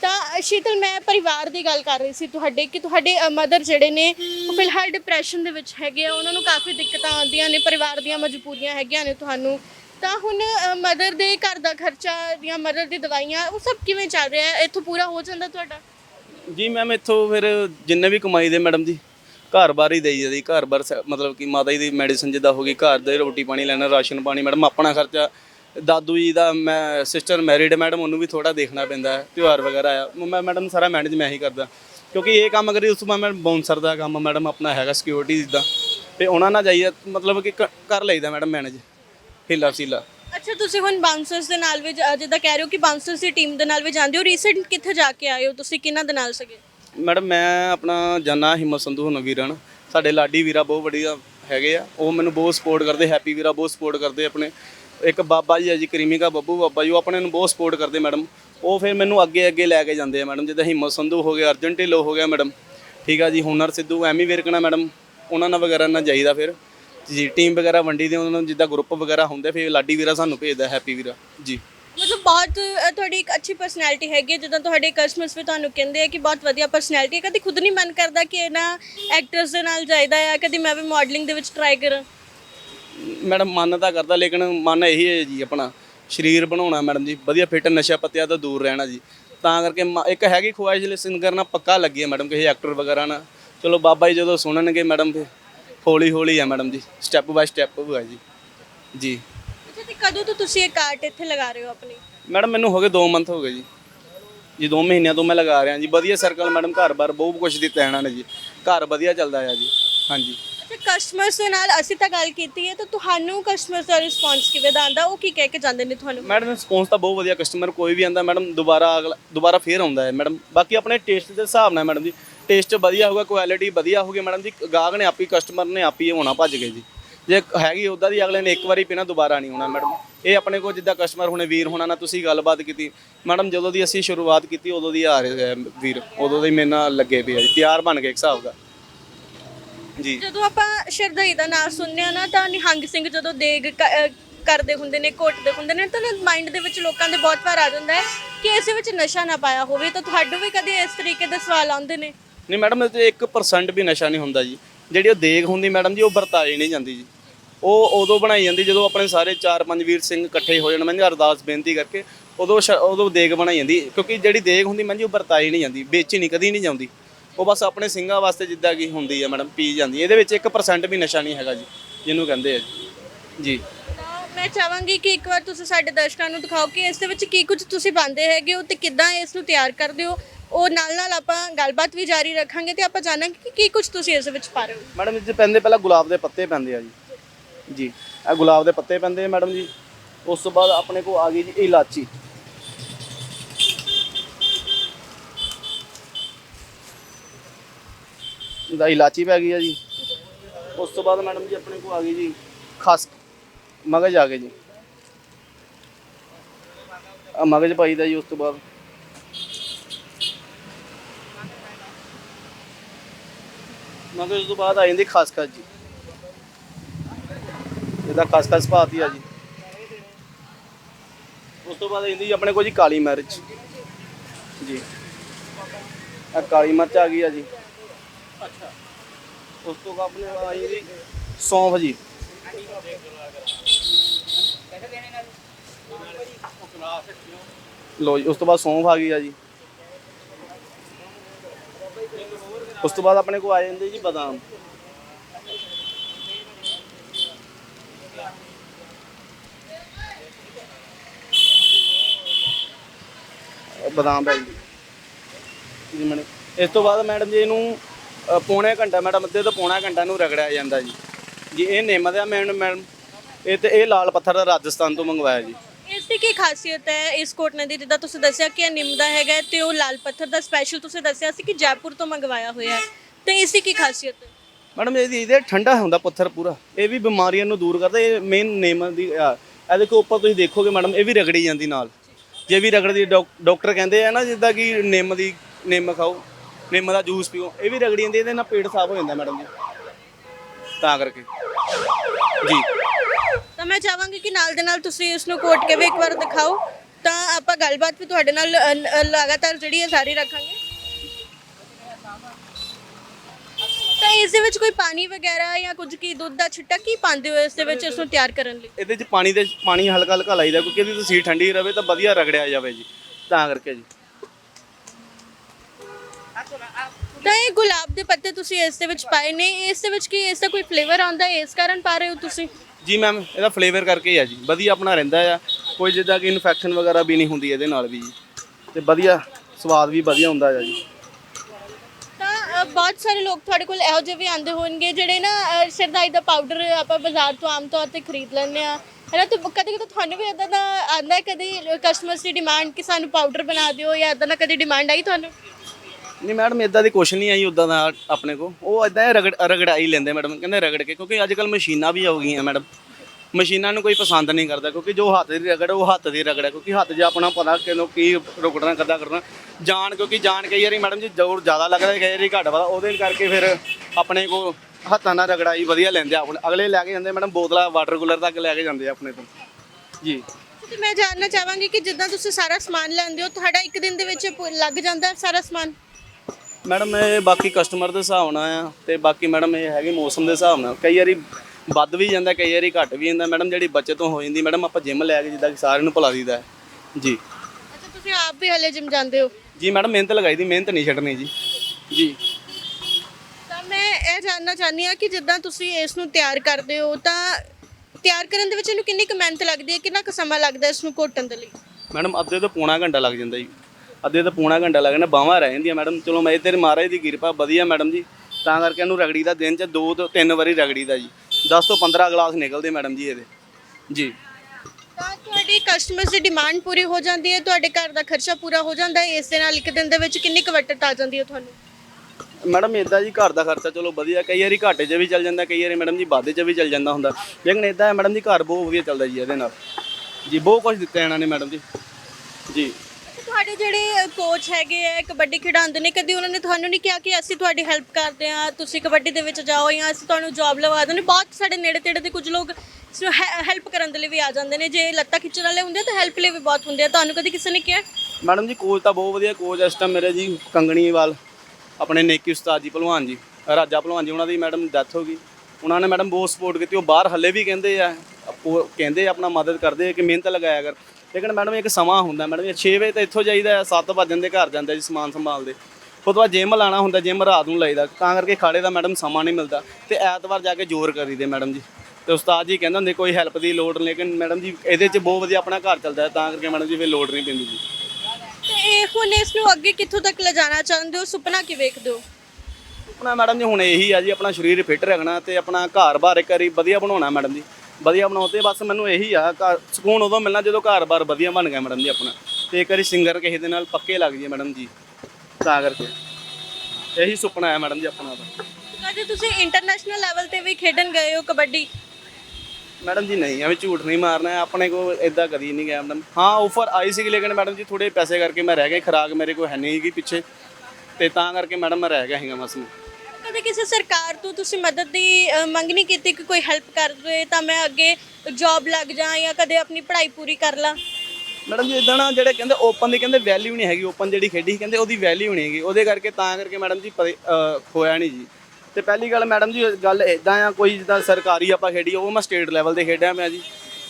ਤਾਂ ਸ਼ੀਤਲ, ਮੈਂ ਪਰਿਵਾਰ ਦੀ ਗੱਲ ਕਰ ਰਹੀ ਸੀ ਤੁਹਾਡੇ ਕਿ ਤੁਹਾਡੇ ਮਦਰ ਜਿਹੜੇ ਨੇ, ਉਹ ਫਿਲਹਾਲ ਡਿਪਰੈਸ਼ਨ ਦੇ ਵਿੱਚ ਹੈਗੇ ਆ, ਉਹਨਾਂ ਨੂੰ ਕਾਫੀ ਦਿੱਕਤਾਂ ਆਉਂਦੀਆਂ ਨੇ, ਪਰਿਵਾਰ ਦੀਆਂ ਮਜਬੂਰੀਆਂ ਹੈਗੀਆਂ ਨੇ ਤੁਹਾਨੂੰ। ਤਾਂ ਹੁਣ ਮਦਰ ਦੇ ਘਰ ਦਾ ਖਰਚਾ ਜਾਂ ਮਦਰ ਦੀ ਦਵਾਈਆਂ, ਉਹ ਸਭ ਕਿਵੇਂ ਚੱਲ ਰਿਹਾ? ਹੈ ਇੱਥੋਂ ਪੂਰਾ ਹੋ ਜਾਂਦਾ ਤੁਹਾਡਾ? ਜੀ ਮੈਮ ਇੱਥੋਂ ਫਿਰ ਜਿੰਨੇ ਵੀ ਕਮਾਈ ਦੇ ਮੈਡਮ ਜੀ ਘਰ-ਬਾਰ ਹੀ ਦੇਈ ਜਾਂਦੀ ਘਰ-ਬਾਰ ਮਤਲਬ ਕਿ ਮਾਤਾ ਜੀ ਦੀ ਮੈਡੀਸਨ ਜਿੱਦਾਂ ਹੋ ਗਈ, ਘਰ ਦੇ ਰੋਟੀ ਪਾਣੀ ਲੈਣਾ, ਰਾਸ਼ਨ ਪਾਣੀ ਮੈਡਮ ਆਪਣਾ ਖਰਚਾ ਦਾਦੂ ਜੀ ਦਾ ਮੈਂ ਸਿਸਟਰ ਮੈਰਿਡ ਮੈਡਮ ਉਹਨੂੰ ਵੀ ਥੋੜਾ ਦੇਖਣਾ ਪੈਂਦਾ ਹੈ ਤਿਉਹਾਰ ਵਗੈਰਾ ਆ। ਮੈਂ ਮੈਡਮ ਸਾਰਾ ਮੈਨੇਜ ਮੈਂ ਹੀ ਕਰਦਾ। ਕਿਉਂਕਿ ਇਹ ਕੰਮ ਕਰੀ ਉਸ ਤੋਂ ਬਾਅਦ ਮੈਂ ਬਾਉਂਸਰ ਦਾ ਕੰਮ ਮੈਡਮ ਆਪਣਾ ਹੈਗਾ ਸਿਕਿਉਰਿਟੀ ਦਾ। ਤੇ ਉਹਨਾਂ ਨਾਲ ਜਾਈਏ ਮਤਲਬ ਕਿ ਕ- ਕਰ ਲਈਦਾ ਮੈਡਮ ਮੈਨੇਜ ਹਿੱਲਾ ਵਸੀਲਾ ਅੱਛਾ ਤੁਸੀਂ ਹੁਣ ਬਾਉਂਸਰਸ ਦੇ ਨਾਲ ਵੀ ਜ- ਜਿੱਦਾਂ ਕਹਿ ਰਹੇ ਹੋ ਕਿ ਬਾਉਂਸਰਸ ਦੀ ਟੀਮ ਦੇ ਨਾਲ ਵੀ ਜਾਂਦੇ ਹੋ ਰੀਸੈਂਟ ਕਿੱਥੇ ਜਾ ਕੇ ਆਏ ਹੋ ਤੁਸੀਂ ਕਿਹਨਾਂ ਦੇ ਨਾਲ ਸਗੇ? ਮੈਡਮ ਮੈਂ ਆਪਣਾ ਜਾਨਾ ਹਿੰਮਤ ਸੰਧੂ ਨਵੀਰਨ ਸਾਡੇ ਲਾਡੀ ਵੀਰਾ ਬਹੁਤ ਵਧੀਆ ਹੈਗੇ ਆ ਉਹ ਮੈਨੂੰ ਬਹੁਤ ਸਪੋਰਟ ਕਰਦੇ ਹੈਪੀ ਵੀਰਾ ਬਹੁਤ ਸਪੋਰਟ ਕਰਦੇ ਆਪਣੇ। ਇੱਕ ਬਾਬਾ ਜੀ ਹੈ ਜੀ ਕਰੀਮਿਕਾ ਬੱਬੂ ਬਾਬਾ ਜੀ ਉਹ ਆਪਣੇ ਨੂੰ ਬਹੁਤ ਸਪੋਰਟ ਕਰਦੇ ਮੈਡਮ ਉਹ ਫਿਰ ਮੈਨੂੰ ਅੱਗੇ ਅੱਗੇ ਲੈ ਕੇ ਜਾਂਦੇ ਆ ਮੈਡਮ ਜਿੱਦਾਂ ਹਿੰਮਤ ਸੰਧੂ ਹੋ ਗਿਆ ਅਰਜਨ ਢਿੱਲੋ ਹੋ ਗਿਆ ਮੈਡਮ ਠੀਕ ਆ ਜੀ ਹੁਨਰ ਸਿੱਧੂ ਐਮੀ ਵਿਰਕਣਾ ਮੈਡਮ ਉਹਨਾਂ ਨਾਲ ਵਗੈਰਾ ਨਾਲ ਜਾਈਦਾ ਫਿਰ। ਜੀ ਟੀਮ ਵਗੈਰਾ ਵੰਡੀ ਦੇ ਉਹਨਾਂ ਨੂੰ ਜਿੱਦਾਂ ਗਰੁੱਪ ਵਗੈਰਾ ਹੁੰਦੇ ਫਿਰ ਲਾਡੀ ਵੀਰਾ ਸਾਨੂੰ ਭੇਜਦਾ ਹੈਪੀ ਵੀਰਾ। ਜੀ। ਮਤਲਬ ਬਹੁਤ ਅ, ਤੁਹਾਡੀ ਇੱਕ ਅੱਛੀ ਪਰਸਨੈਲਿਟੀ ਹੈਗੀ ਹੈ ਜਿੱਦਾਂ ਤੁਹਾਡੇ ਕਸਟਮਰਸ ਵੀ ਤੁਹਾਨੂੰ ਕਹਿੰਦੇ ਆ ਕਿ ਬਹੁਤ ਵਧੀਆ ਪਰਸਨੈਲਿਟੀ ਹੈ। ਕਦੀ ਖੁਦ ਨਹੀਂ ਮਨ ਕਰਦਾ ਕਿ ਇਹਨਾਂ ਐਕਟਰਸ ਦੇ ਨਾਲ ਜਾਈਦਾ ਆ ਕਦੀ ਮੈਂ ਵੀ ਮਾਡਲਿੰਗ ਦੇ ਵਿੱਚ ਟਰਾਈ ਕਰਾਂ। ਮੈਡਮ ਮਨ ਤਾਂ ਕਰਦਾ ਲੇਕਿਨ ਮਨ ਇਹੀ ਹੈ ਜੀ ਆਪਣਾ ਸਰੀਰ ਬਣਾਉਣਾ ਮੈਡਮ ਜੀ ਵਧੀਆ ਫਿੱਟ ਨਸ਼ਾ ਪੱਤਿਆਂ ਤੋਂ ਦੂਰ ਰਹਿਣਾ ਜੀ। ਤਾਂ ਕਰਕੇ ਮ- ਇੱਕ ਹੈਗੀ ਖੁਆਇਸ਼ ਲਿਸਨ ਕਰਨਾ ਪੱਕਾ ਲੱਗੀ ਹੈ ਮੈਡਮ ਕਿਸੇ ਐਕਟਰ ਵਗੈਰਾ ਨਾਲ। ਚਲੋ ਬਾਬਾ ਜੀ ਜਦੋਂ ਸੁਣਨਗੇ ਮੈਡਮ ਫਿਰ ਹੌਲੀ ਹੌਲੀ ਹੈ ਮੈਡਮ ਜੀ ਸਟੈਪ ਬਾਈ ਸਟੈਪ ਹੋਇਆ ਜੀ। ਜੀ। ਅੱਛਾ ਤੇ ਕਦੋਂ ਤੋਂ ਤੁਸੀਂ ਇਹ ਕਾਰਟ ਇੱਥੇ ਲਗਾ ਰਹੇ ਹੋ ਆਪਣੀ? ਮੈਡਮ ਮੈਨੂੰ ਹੋ ਗਏ 2 ਮੰਥ ਹੋ ਗਏ ਜੀ। ਜੀ 2 ਮਹੀਨਿਆਂ ਤੋਂ ਮੈਂ ਲਗਾ ਰਿਹਾ ਜੀ। ਵਧੀਆ ਸਰਕਲ ਮੈਡਮ ਘਰ-ਬਾਰ ਬਹੁਤ ਕੁਝ ਦਿੱਤਾ ਇਹਨਾਂ ਨੇ ਜੀ। ਘਰ ਵਧੀਆ ਚੱਲਦਾ ਆ ਜੀ। ਹਾਂਜੀ। ਅੱਛਾ ਕਸਟਮਰਸ ਦੇ ਨਾਲ ਅਸੀਂ ਤਾਂ ਗੱਲ ਕੀਤੀ ਹੈ, ਤਾਂ ਤੁਹਾਨੂੰ ਕਸਟਮਰਸ ਦਾ ਰਿਸਪੌਂਸ ਕਿਵੇਂ ਦਾ ਆਂਦਾ ਉਹ ਕੀ ਕਹਿ ਕੇ ਜਾਂਦੇ ਨੇ ਤੁਹਾਨੂੰ? ਮੈਡਮ ਰਿਸਪੌਂਸ ਤਾਂ ਬਹੁਤ ਵਧੀਆ ਕਸਟਮਰ ਕੋਈ ਵੀ ਆਂਦਾ ਮੈਡਮ ਦੁਬਾਰਾ ਅਗਲਾ ਦੁਬਾਰਾ ਫੇਰ ਆਉਂਦਾ ਹੈ ਮੈਡਮ ਬਾਕੀ ਆਪਣੇ ਟੇਸਟ ਦੇ ਹਿਸਾਬ ਨਾਲ ਮੈਡਮ ਜੀ ਟੇਸਟ ਵਧੀਆ ਹੋਊਗਾ ਕੁਆਲਿਟੀ ਵਧੀਆ ਹੋਊਗੀ ਮੈਡਮ ਜੀ, ਗਾਹਕ ਨੇ ਆਪੀ ਕਸਟਮਰ ਨੇ ਆਪੀ ਹੋਣਾ ਭੱਜ ਗਏ ਜੀ। ਜੇ ਹੈਗੀ ਉਦਾਂ ਦੀ ਅਗਲੇ ਨੇ ਇੱਕ ਵਾਰੀ ਪੀਣਾ ਦੁਬਾਰਾ ਨਹੀਂ ਹੋਣਾ ਮੈਡਮ ਇਹ ਆਪਣੇ ਕੋਲ ਜਿੱਦਾਂ ਕਸਟਮਰ ਹੁਣੇ ਵੀਰ ਹੋਣਾ ਨਾਲ ਤੁਸੀਂ ਗੱਲਬਾਤ ਕੀਤੀ। ਮੈਡਮ ਜਦੋਂ ਦੀ ਅਸੀਂ ਸ਼ੁਰੂਆਤ ਕੀਤੀ, ਉਦੋਂ ਦੀ ਆ ਰਹੇ ਹੈ ਵੀਰ, ਉਦੋਂ ਦੇ ਮੇਰੇ ਨਾਲ ਲੱਗੇ ਪਏ ਆ ਜੀ, ਤਿਆਰ ਬਣ ਗਏ ਇੱਕ ਹਿਸਾਬ ਦਾ। ਜੀ। ਜਦੋਂ ਆਪਾਂ ਸ਼ਰਦਈ ਦਾ ਨਾਮ ਸੁਣਦੇ ਆ ਨਾ ਤਾਂ ਨਿਹੰਗ ਸਿੰਘ ਜਦੋਂ ਦੇਗ ਕ- ਅਹ ਕਰਦੇ ਹੁੰਦੇ ਨੇ ਘੋਟਦੇ ਹੁੰਦੇ ਨੇ ਤਾਂ ਮਾਈਂਡ ਦੇ ਵਿੱਚ ਲੋਕਾਂ ਦੇ ਬਹੁਤ ਵਾਰ ਆ ਜਾਂਦਾ ਹੈ ਕਿ ਇਸ ਵਿੱਚ ਨਸ਼ਾ ਨਾ ਪਾਇਆ ਹੋਵੇ। ਤਾਂ ਤੁਹਾਨੂੰ ਵੀ ਕਦੇ ਇਸ ਤਰੀਕੇ ਦੇ ਸਵਾਲ ਆਉਂਦੇ ਨੇ? ਨਹੀਂ ਮੈਡਮ ਇਹ 'ਚ 1% ਵੀ ਨਸ਼ਾ ਨਹੀਂ ਹੁੰਦਾ ਜੀ। ਜਿਹੜੀ ਉਹ ਦੇਗ ਹੁੰਦੀ ਮੈਡਮ ਜੀ ਉਹ ਵਰਤਾਈ ਨਹੀਂ ਜਾਂਦੀ ਜੀ। ਉਹ ਉਦੋਂ ਬਣਾਈ ਜਾਂਦੀ ਜਦੋਂ ਆਪਣੇ ਸਾਰੇ 4-5 ਵੀਰ ਸਿੰਘ ਇਕੱਠੇ ਹੋ ਜਾਣ ਮੈਂ ਜੀ ਅਰਦਾਸ ਬੇਨਤੀ ਕਰਕੇ ਉਦੋਂ ਸ਼- ਉਦੋਂ ਦੇਗ ਬਣਾਈ ਜਾਂਦੀ। ਕਿਉਂਕਿ ਜਿਹੜੀ ਦੇਗ ਹੁੰਦੀ ਮੈਂ ਜੀ ਉਹ ਵਰਤਾਈ ਨਹੀਂ ਜਾਂਦੀ ਵੇਚੀ ਨਹੀਂ ਕਦੀ ਨਹੀਂ ਜਾਂਦੀ। ਉਹ ਬਸ ਆਪਣੇ ਸਿੰਘਾਂ ਵਾਸਤੇ ਜਿੱਦਾਂ ਕੀ ਹੁੰਦੀ ਹੈ ਮੈਡਮ ਪੀ ਜਾਂਦੀ। ਇਹਦੇ ਵਿੱਚ 1% ਵੀ ਨਸ਼ਾ ਨਹੀਂ ਹੈਗਾ ਜੀ ਜਿਹਨੂੰ ਕਹਿੰਦੇ ਆ ਜੀ। ਜੀ। ਤਾਂ ਮੈਂ ਚਾਹਾਂਗੀ ਕਿ ਇੱਕ ਵਾਰ ਤੁਸੀਂ ਸਾਡੇ ਦਰਸ਼ਕਾਂ ਨੂੰ ਦਿਖਾਓ ਕਿ ਇਸ ਦੇ ਵਿੱਚ ਕੀ ਕੁਝ ਤੁਸੀਂ ਪਾਉਂਦੇ ਹੈਗੇ ਹੋ ਤੇ ਕਿੱਦਾਂ ਇਸ ਨੂੰ ਤਿਆਰ ਕਰਦੇ ਹੋ। ਉਹ ਨਾਲ ਨਾਲ ਆਪਾਂ ਗੱਲਬਾਤ ਵੀ ਜਾਰੀ ਰੱਖਾਂਗੇ ਤੇ ਆਪਾਂ ਜਾਣਾਂਗੇ ਕਿ ਕੀ ਕੁਝ ਤੁਸੀਂ ਇਸ ਵਿੱਚ ਪਾ ਰਹੇ ਹੋ। ਮੈਡਮ ਇਹ 'ਚ ਪੈਂਦੇ ਪਹਿਲਾਂ ਗੁਲਾਬ ਦੇ ਪੱਤੇ ਪੈਂਦੇ ਆ ਜੀ। ਜੀ ਇਹ ਗੁਲਾਬ ਦੇ ਪੱਤੇ ਪੈਂਦੇ ਆ ਮੈਡਮ ਜੀ। ਉਸ ਤੋਂ ਬਾਅਦ ਆਪਣੇ ਕੋਲ ਆ ਗਈ ਜੀ ਇਲਾਚੀ। ਦਾ ਇਲਾਚੀ ਪੈ ਗਈ ਆ ਜੀ। ਉਸ ਤੋਂ ਬਾਅਦ ਮੈਡਮ ਜੀ ਆਪਣੇ ਕੋਲ ਆ ਗਈ ਜੀ। ਖਸ ਮਗਜ ਆ ਗਏ ਜੀ। ਆ ਮਗਜ ਪਾਈਦਾ ਜੀ ਉਸ ਤੋਂ ਬਾਅਦ। ਮਗਜ ਤੋਂ ਬਾਅਦ ਆ ਜਾਂਦੀ ਖਸਖਸ ਜੀ। ਇਹਦਾ ਖਸਖਸ ਪਾਤੀ ਆ ਜੀ। ਉਸ ਤੋਂ ਬਾਅਦ ਆ ਜਾਂਦੀ ਆਪਣੇ ਕੋਲ ਜੀ ਕਾਲੀ ਮਿਰਚ। ਜੀ। ਆ ਕਾਲੀ ਮਿਰਚ ਆ ਗਈ ਆ ਜੀ। ਅੱਛਾ। ਉਸ ਤੋਂ ਬਾਅਦ ਆਪਣੇ ਆ ਜਾਂਦੀ ਸੌਂਫ ਜੀ ਲੋ ਜੀ ਉਸ ਤੋਂ ਬਾਅਦ ਸੌਂਫ ਆ ਗਈ ਆ ਜੀ। ਉਸ ਤੋਂ ਬਾਅਦ ਆਪਣੇ ਕੋਲ ਆ ਜਾਂਦੇ ਜੀ ਬਦਾਮ। ਬਦਾਮ ਪੈ ਜੀ ਜੀ ਮੈਡਮ ਇਸ ਤੋਂ ਬਾਅਦ ਮੈਡਮ ਜੀ ਇਹਨੂੰ ਅ, ਪੌਣੇ ਘੰਟਾ ਮੈਡਮ ਅੱਧੇ ਤੋਂ ਪੌਣਾ ਘੰਟਾ ਨੂੰ ਰਗੜਿਆ ਜਾਂਦਾ ਜੀ। ਜੀ ਇਹ ਨਿੰਮ ਦਾ ਮੈਡਮ ਮੈਡਮ ਇਹ ਤੇ ਇਹ ਲਾਲ ਪੱਥਰ ਰਾਜਸਥਾਨ ਤੋਂ ਮੰਗਵਾਇਆ ਜੀ। ਇਸ ਦੀ ਕੀ ਖਾਸੀਅਤ ਹੈ ਇਸ ਕੋਟਨੇ ਦੀ? ਜਿੱਦਾਂ ਤੁਸੀਂ ਦੱਸਿਆ ਕਿ ਇਹ ਨਿੰਮ ਦਾ ਹੈਗਾ ਹੈ ਤੇ ਉਹ ਲਾਲ ਪੱਥਰ ਦਾ ਸਪੈਸ਼ਲ ਤੁਸੀਂ ਦੱਸਿਆ ਸੀ ਕਿ ਜੈਪੁਰ ਤੋਂ ਮੰਗਵਾਇਆ ਹੋਇਆ ਹੈ। ਤੇ ਇਸ ਦੀ ਕੀ ਖਾਸੀਅਤ ਹੈ? ਮੈਡਮ ਇਹਦੀ ਇਹਦੇ ਠੰਡਾ ਹੁੰਦਾ ਪੱਥਰ ਪੂਰਾ। ਇਹ ਵੀ ਬਿਮਾਰੀਆਂ ਨੂੰ ਦੂਰ ਕਰਦਾ ਇਹ ਮੇਨ ਨੇਮ ਦੀ ਆ ਇਹ ਦੇਖੋ ਉੱਪਰ ਤੁਸੀਂ ਦੇਖੋਗੇ ਮੈਡਮ ਇਹ ਵੀ ਰਗੜੀ ਜਾਂਦੀ ਨਾਲ। ਜੇ ਵੀ ਰਗੜਦੀ ਡਾਕ- ਡਾਕਟਰ ਕਹਿੰਦੇ ਆ ਨਾ ਜਿੱਦਾਂ ਕਿ ਨਿੰਮ ਦੀ ਨਿੰਮ ਖਾਓ। ਨਿੰਮ ਦਾ ਜੂਸ ਪੀਓ। ਇਹ ਵੀ ਰਗੜੀ ਜਾਂਦੀ ਇਹਦੇ ਨਾਲ ਪੇਟ ਸਾਫ਼ ਹੋ ਜਾਂਦਾ ਮੈਡਮ ਜੀ। ਤਾਂ ਕਰਕੇ। ਜੀ। ਤਾਂ ਮੈਂ ਚਾਹਾਂਗੀ ਕਿ ਨਾਲ ਦੇ ਨਾਲ ਤੁਸੀਂ ਇਸ ਨੂੰ ਕੋਟ ਕੇ ਵੀ ਇੱਕ ਵਾਰ ਦਿਖਾਓ। ਤਾਂ ਆਪਾਂ ਗੱਲਬਾਤ ਵੀ ਤੁਹਾਡੇ ਨਾਲ ਅ, ਨ- ਅ, ਲਗਾਤਾਰ ਜਿਹੜੀ ਹੈ ਜਾਰੀ ਰੱਖਾਂਗੇ। ਤਾਂ ਇਸ ਦੇ ਵਿੱਚ ਕੋਈ ਪਾਣੀ ਵਗੈਰਾ ਜਾਂ ਕੁਝ ਕੀ ਦੁੱਧ ਦਾ ਛਿੱਟਾ ਕੀ ਪਾਉਂਦੇ ਹੋ ਇਸ ਦੇ ਵਿੱਚ ਇਸ ਨੂੰ ਤਿਆਰ ਕਰਨ ਲਈ? ਇਹਦੇ 'ਚ ਪਾਣੀ ਦੇ ਪਾਣੀ ਹਲਕਾ ਹਲਕਾ ਲਾਈਦਾ ਕਿਉਂਕਿ ਇਹਦੀ ਤਸੀਰ ਠੰਡੀ ਰਵੇ ਤਾਂ ਵਧੀਆ ਰਗੜਿਆ ਜਾਵੇ ਜੀ। ਤਾਂ ਕਰਕੇ ਜੀ। ਤਾਂ ਇਹ ਗੁਲਾਬ ਦੇ ਪੱਤੇ ਤੁਸੀਂ ਇਸ ਦੇ ਵਿੱਚ ਪਾਏ ਨੇ ਇਸ ਦੇ ਵਿੱਚ ਕੀ ਇਸ ਦਾ ਕੋਈ ਫਲੇਵਰ ਆਉਂਦਾ ਹੈ ਇਸ ਕਾਰਨ ਪਾ ਰਹੇ ਹੋ ਤੁਸੀਂ? ਜੀ ਮੈਮ ਇਹਦਾ ਫਲੇਵਰ ਕਰਕੇ ਹੀ ਆ ਜੀ। ਵਧੀਆ ਆਪਣਾ ਰਹਿੰਦਾ ਆ। ਕੋਈ ਜਿੱਦਾਂ ਕਿ ਇਨਫੈਕਸ਼ਨ ਵਗੈਰਾ ਵੀ ਨਹੀਂ ਹੁੰਦੀ ਇਹਦੇ ਨਾਲ ਵੀ ਜੀ। ਤੇ ਵਧੀਆ ਸਵਾਦ ਵੀ ਵਧੀਆ ਹੁੰਦਾ ਆ ਜੀ। ਤਾਂ ਅ, ਬਹੁਤ ਸਾਰੇ ਲੋਕ ਤੁਹਾਡੇ ਕੋਲ ਇਹੋ ਜਿਹੇ ਵੀ ਆਉਂਦੇ ਹੋਣਗੇ ਜਿਹੜੇ ਨਾ ਅ, ਸਿਰਦਾਈ ਦਾ ਪਾਊਡਰ ਆਪਾਂ ਬਾਜ਼ਾਰ ਤੋਂ ਆਮ ਤੌਰ ਤੇ ਖਰੀਦ ਲੈਂਦੇ ਆ ਹੈ। ਨਾ ਤੇ ਕਦੇ ਕਦੇ ਤੁਹਾਨੂੰ ਵੀ ਇਦਾਂ ਦਾ ਆਉਂਦਾ ਹੈ? ਕਦੇ ਕਸਟਮਰਸ ਦੀ ਡਿਮਾਂਡ ਕਿ ਸਾਨੂੰ ਪਾਊਡਰ ਬਣਾ ਦਿਓ ਜਾਂ ਇਦਾਂ ਦਾ ਕਦੇ ਡਿਮਾਂਡ ਆਈ ਤੁਹਾਨੂੰ? ਨਹੀਂ ਮੈਡਮ ਇਦਾਂ ਦੀ ਕੁਛ ਨਹੀਂ ਆਈ ਉਦਾਂ ਦਾ ਆਪਣੇ ਕੋ ਉਹ ਇਦਾਂ ਰਗੜ, ਰਗੜਾਈ ਲੈਂਦੇ ਮੈਡਮ, ਕਹਿੰਦੇ ਰਗੜ ਕੇ, ਕਿਉਂਕਿ ਅੱਜ ਕੱਲ ਮਸ਼ੀਨਾਂ ਵੀ ਹੋ ਗਈਆਂ ਮੈਡਮ। ਮਸ਼ੀਨਾਂ ਨੂੰ ਕੋਈ ਪਸੰਦ ਨਹੀਂ ਕਰਦਾ, ਕਿਉਂਕਿ ਜੋ ਹੱਥ ਦੀ ਰਗੜ, ਉਹ ਹੱਥ ਦੀ ਰਗੜ ਹੈ, ਕਿਉਂਕਿ ਹੱਥ 'ਚ ਆਪਣਾ ਪਤਾ ਕਿਨੂੰ ਕੀ ਰੁਕਣਾ ਕਦਾ ਕਰਨਾ, ਜਾਣ, ਕਿਉਂਕਿ ਜਾਣ ਕਈ ਵਾਰੀ ਮੈਡਮ ਜੀ ਜ਼ੋਰ ਜ਼ਿਆਦਾ ਲੱਗਦਾ, ਕਈ ਵਾਰੀ ਘੱਟ ਵਾ ਉਹਦੇ ਕਰਕੇ ਫਿਰ ਆਪਣੇ ਕੋ ਹੱਥਾਂ ਨਾਲ ਰਗੜਾਈ ਵਧੀਆ ਲੈਂਦੇ ਆਪਣੇ ਅਗਲੇ ਲੈ ਕੇ ਜਾਂਦੇ, ਮੈਡਮ ਬੋਤਲਾਂ ਵਾਟਰ ਕੂਲਰ ਤੱਕ ਲੈ ਕੇ ਜਾਂਦੇ ਆ ਆਪਣੇ ਤੋਂ ਜੀ। ਤੇ ਮੈਂ ਜਾਣਨਾ ਚਾਹਾਂਗੀ ਕਿ ਜਿੱਦਾਂ ਤੁਸੀਂ ਸਾਰਾ ਸਮਾਨ ਲੈਂਦੇ ਹੋ, ਤੁਹਾਡਾ ਇੱਕ ਦਿਨ ਦੇ ਵਿੱਚ ਲੱਗ ਜਾਂਦਾ ਹੈ ਸਾਰਾ ਸਮਾਨ? ਮੈਡਮ ਇਹ ਬਾਕੀ ਕਸਟਮਰ ਦੇ ਹਿਸਾਬ ਨਾਲ ਆ ਤੇ ਬਾਕੀ ਮੈਡਮ ਇਹ ਹੈਗੀ ਮੌਸਮ ਦੇ ਹਿਸਾਬ ਨਾਲ। ਕਈ ਵਾਰੀ ਵੱਧ ਵੀ ਜਾਂਦਾ ਕਈ ਵਾਰੀ ਘੱਟ ਵੀ ਜਾਂਦਾ। ਮੈਡਮ ਜਿਹੜੀ ਬੱਚਤ ਹੋ ਜਾਂਦੀ ਮੈਡਮ ਆਪਾਂ ਜਿਮ ਲੈ ਕੇ ਜਿੱਦਾਂ ਕਿ ਸਾਰਿਆਂ ਨੂੰ ਭੁਲਾ ਦਈਦਾ ਹੈ। ਜੀ। ਅੱਛਾ ਤੁਸੀਂ ਆਪ ਵੀ ਹਲੇ ਜਿਮ ਜਾਂਦੇ ਹੋ? ਜੀ ਮੈਡਮ ਮਿਹਨਤ ਲਗਾਈ ਦੀ ਮਿਹਨਤ ਨਹੀਂ ਛੱਡਣੀ ਜੀ। ਜੀ। ਤਾਂ ਮੈਂ ਇਹ ਜਾਣਨਾ ਚਾਹੁੰਦੀ ਹਾਂ ਕਿ ਜਿੱਦਾਂ ਤੁਸੀਂ ਇਸ ਨੂੰ ਤਿਆਰ ਕਰਦੇ ਹੋ ਤਾਂ ਤਿਆਰ ਕਰਨ ਦੇ ਵਿੱਚ ਇਹਨੂੰ ਕਿੰਨੀ ਕੁ ਮਿਹਨਤ ਲੱਗਦੀ ਹੈ ਕਿੰਨਾ ਕੁ ਸਮਾਂ ਲੱਗਦਾ ਇਸ ਨੂੰ ਘੋਟਣ ਦੇ ਲਈ? ਮੈਡਮ ਅੱਧੇ ਤੋਂ ਪੌਣਾ ਘੰਟਾ ਲੱਗ ਜਾਂਦਾ ਜੀ। ਅੱਧੇ ਤੋਂ ਪੌਣਾ ਘੰਟਾ ਲੱਗਣਾ ਬਾਹਾਂ ਰਹਿ ਜਾਂਦੀਆਂ ਮੈਡਮ। ਚਲੋ ਮੈਂ ਤੇਰੇ ਮਹਾਰਾਜ ਦੀ ਕਿਰਪਾ ਵਧੀਆ ਮੈਡਮ ਜੀ। ਤਾਂ ਕਰਕੇ ਇਹਨੂੰ ਰਗੜੀ ਦਾ ਦਿਨ ਚ ਦੋ ਤੋਂ ਤਿੰਨ ਵਾਰੀ ਰਗੜੀ ਦਾ ਜੀ। 10 ਤੋਂ 15 ਗਲਾਸ ਨਿਕਲਦੇ ਮੈਡਮ ਜੀ ਇਹਦੇ। ਜੀ। ਤਾਂ ਤੁਹਾਡੀ ਕਸਟਮਰਸ ਦੀ ਡਿਮਾਂਡ ਪੂਰੀ ਹੋ ਜਾਂਦੀ ਹੈ ਤੁਹਾਡੇ ਘਰ ਦਾ ਖਰਚਾ ਪੂਰਾ ਹੋ ਜਾਂਦਾ ਹੈ ਇਸ ਦੇ ਨਾਲ ਇੱਕ ਦਿਨ ਦੇ ਵਿੱਚ ਕਿੰਨੀ ਕੁ ਬਚਤ ਆ ਜਾਂਦੀ ਹੈ ਤੁਹਾਨੂੰ? ਮੈਡਮ ਇਦਾਂ ਜੀ ਘਰ ਦਾ ਖਰਚਾ ਚਲੋ ਵਧੀਆ ਕਈ ਵਾਰੀ ਘਾਟੇ 'ਚ ਵੀ ਚੱਲ ਜਾਂਦਾ ਕਈ ਵਾਰੀ ਮੈਡਮ ਜੀ ਵਾਧੇ 'ਚ ਵੀ ਚੱਲ ਜਾਂਦਾ ਹੁੰਦਾ। ਲੇਕਿਨ ਇਦਾਂ ਹੈ ਮੈਡਮ ਜੀ ਘਰ ਬਹੁਤ ਵਧੀਆ ਚੱਲਦਾ ਜੀ ਇਹਦੇ ਨਾਲ। ਜੀ ਬਹੁਤ ਕੁਝ ਦਿੱਤਾ ਇਹਨਾਂ ਨੇ ਮੈਡਮ ਜੀ। ਜੀ। ਤੁਹਾਡੇ ਜਿਹੜੇ ਕੋਚ ਹੈਗੇ ਆ, ਕਬੱਡੀ ਖਿਡਾਉਂਦੇ ਨੇ, ਕਦੀ ਉਹਨਾਂ ਨੇ ਤੁਹਾਨੂੰ ਨਹੀਂ ਕਿਹਾ ਕਿ ਅਸੀਂ ਤੁਹਾਡੀ ਹੈਲਪ ਕਰਦੇ ਹਾਂ, ਤੁਸੀਂ ਕਬੱਡੀ ਦੇ ਵਿੱਚ ਜਾਓ ਜਾਂ ਅਸੀਂ ਤੁਹਾਨੂੰ ਜੌਬ ਲਵਾ ਦਿੰਦੇ? ਬਹੁਤ ਸਾਡੇ ਨੇੜੇ ਤੇੜੇ ਦੇ ਕੁਝ ਲੋਕ ਹੈਲਪ ਕਰਨ ਦੇ ਲਈ ਵੀ ਆ ਜਾਂਦੇ ਨੇ। ਜੇ ਲੱਤਾਂ ਖਿੱਚਣ ਵਾਲੇ ਹੁੰਦੇ ਤਾਂ ਹੈਲਪ ਲਈ ਵੀ ਬਹੁਤ ਹੁੰਦੇ ਆ। ਤੁਹਾਨੂੰ ਕਦੀ ਕਿਸੇ ਨੇ ਕਿਹਾ? ਮੈਡਮ ਜੀ ਕੋਚ ਤਾਂ ਬਹੁਤ ਵਧੀਆ ਕੋਚ ਇਸ ਟਾਈਮ ਮੇਰੇ ਜੀ, ਕੰਗਣੀਵਾਲ, ਆਪਣੇ ਨੇਕੀ ਉਸਤਾਦ ਜੀ, ਭਲਵਾਨ ਜੀ, ਰਾਜਾ ਭਲਵਾਨ ਜੀ, ਉਹਨਾਂ ਦੀ ਮੈਡਮ ਡੈਥ ਹੋ ਗਈ। ਉਹਨਾਂ ਨੇ ਮੈਡਮ ਬਹੁਤ ਸਪੋਰਟ ਕੀਤੀ। ਉਹ ਬਾਹਰ ਹੱਲੇ ਵੀ ਕਹਿੰਦੇ ਆ ਕਹਿੰਦੇ ਆਪਣਾ ਮਦਦ ਕਰਦੇ ਕਿ ਮਿਹਨਤ ਲਗਾਇਆ ਕਰ। ਲੇਕਿਨ ਮੈਡਮ ਇੱਕ ਸਮਾਂ ਹੁੰਦਾ ਮੈਡਮ 6 ਵਜੇ ਤਾਂ ਇੱਥੋਂ ਜਾਈਦਾ 7 ਵਜੇ ਦੇ ਘਰ ਜਾਂਦੇ ਜੀ ਸਮਾਨ ਸੰਭਾਲਦੇ। ਉਹ ਤੋਂ ਬਾਅਦ ਜਿਮ ਲਾਣਾ ਹੁੰਦਾ ਜਿਮ ਰਾਤ ਨੂੰ ਲਾਈਦਾ ਤਾਂ ਕਰਕੇ ਖਾੜੇ ਦਾ ਮੈਡਮ ਸਮਾਂ ਨਹੀਂ ਮਿਲਦਾ। ਤੇ ਐਤਵਾਰ ਜਾ ਕੇ ਜ਼ੋਰ ਕਰੀਦੇ ਮੈਡਮ ਜੀ। ਤੇ ਉਸਤਾਦ ਜੀ ਕਹਿੰਦੇ ਹੁੰਦੇ ਕੋਈ ਹੈਲਪ ਦੀ ਲੋੜ ਨਹੀਂ ਲੇਕਿਨ ਮੈਡਮ ਜੀ ਇਹਦੇ 'ਚ ਬਹੁਤ ਵਧੀਆ ਆਪਣਾ ਘਰ ਚੱਲਦਾ ਤਾਂ ਕਰਕੇ ਮੈਡਮ ਜੀ ਫਿਰ ਲੋੜ ਨਹੀਂ ਪੈਂਦੀ ਜੀ। ਤੇ ਇਹ ਹੁਣ ਇਸ ਨੂੰ ਅੱਗੇ ਕਿੱਥੋਂ ਤੱਕ ਲਿਜਾਣਾ ਚਾਹੁੰਦੇ ਹੋ ਸੁਪਨਾ ਕੀ ਵੇਖਦੇ ਹੋ? ਆਪਣਾ ਮੈਡਮ ਜੀ ਹੁਣ ਇਹੀ ਆ ਜੀ ਆਪਣਾ ਸਰੀਰ ਫਿੱਟ ਰੱਖਣਾ ਤੇ ਆਪਣਾ ਘਰ-ਬਾਰ ਇੱਕ ਵਾਰੀ ਵਧੀਆ ਬਣਾਉਣਾ ਮੈਡਮ ਜੀ। ਵਧੀਆ ਬਣਾਉ ਤੇ ਬਸ ਮੈਨੂੰ ਇਹੀ ਆ ਘਰ- ਸਕੂਨ ਉਦੋਂ ਮਿਲਣਾ ਜਦੋਂ ਘਰ-ਬਾਰ ਵਧੀਆ ਬਣ ਗਿਆ ਮੈਡਮ ਜੀ ਆਪਣਾ। ਤੇ ਇੱਕ ਵਾਰੀ ਸਿੰਗਰ ਕਿਸੇ ਦੇ ਨਾਲ ਪੱਕੇ ਲੱਗ ਜਾਈਏ ਮੈਡਮ ਜੀ ਤਾਂ ਕਰਕੇ। ਇਹੀ ਸੁਪਨਾ ਹੈ ਮੈਡਮ ਜੀ ਆਪਣਾ ਦਾ ਕਦੇ ਤੁਸੀਂ ਇੰਟਰਨੈਸ਼ਨਲ ਲੈਵਲ ਤੇ ਵੀ ਖੇਡਣ ਗਏ ਹੋ ਕਬੱਡੀ? ਮੈਡਮ ਜੀ ਨਹੀਂ ਐਵੇਂ ਝੂਠ ਨਹੀਂ ਮਾਰਨਾ ਹੈ, ਆਪਣੇ ਕੋਲ ਇਦਾਂ ਕਦੀ ਨਹੀਂ ਗਿਆ ਮੈਡਮ ਹਾਂ ਆਫਰ ਆਈ ਸੀ ਲੇਕਿਨ ਮੈਡਮ ਜੀ ਥੋੜੇ ਪੈਸੇ ਕਰਕੇ ਮੈਂ ਰਹਿ ਗਿਆ ਖਰਾਕ ਮੇਰੇ ਕੋਲ ਹੈ ਨਹੀਂ ਹੈਗੀ ਪਿੱਛੇ। ਤੇ ਤਾਂ ਕਰਕੇ ਮੈਡਮ ਮੈਂ ਰਹਿ ਗਿਆ ਸੀਗਾ ਬਸ ਨੂੰ ਕਦੇ ਕਿਸੇ ਸਰਕਾਰ ਤੋਂ ਤੁਸੀਂ ਮਦਦ ਦੀ ਅ, ਮੰਗ ਨਹੀਂ ਕੀਤੀ ਕਿ ਕੋਈ ਹੈਲਪ ਕਰ ਦੇ ਤਾਂ ਮੈਂ ਅੱਗੇ ਜੌਬ ਲੱਗ ਜਾ ਜਾਂ ਕਦੇ ਆਪਣੀ ਪੜ੍ਹਾਈ ਪੂਰੀ ਕਰ ਲਾਂ? ਮੈਡਮ ਜੀ ਇਦਾਂ ਨਾ ਜਿਹੜੇ ਕਹਿੰਦੇ ਓਪਨ ਦੀ ਕਹਿੰਦੇ ਵੈਲਿਊ ਨਹੀਂ ਹੈਗੀ ਓਪਨ ਜਿਹੜੀ ਖੇਡੀ ਸੀ, ਕਹਿੰਦੇ ਉਹਦੀ ਵੈਲਿਊ ਨਹੀਂ ਹੈਗੀ। ਉਹਦੇ ਕਰਕੇ ਤਾਂ ਕਰਕੇ ਮੈਡਮ ਜੀ ਪਰੇ- ਅਹ ਹੋਇਆ ਨਹੀਂ ਜੀ। ਤੇ ਪਹਿਲੀ ਗੱਲ ਮੈਡਮ ਜੀ ਗੱਲ ਇਦਾਂ ਆ ਕੋਈ ਜਿੱਦਾਂ ਸਰਕਾਰੀ ਆਪਾਂ ਖੇਡੀ ਉਹ ਮੈਂ ਸਟੇਟ ਲੈਵਲ ਤੇ ਖੇਡਿਆ ਮੈਂ ਜੀ।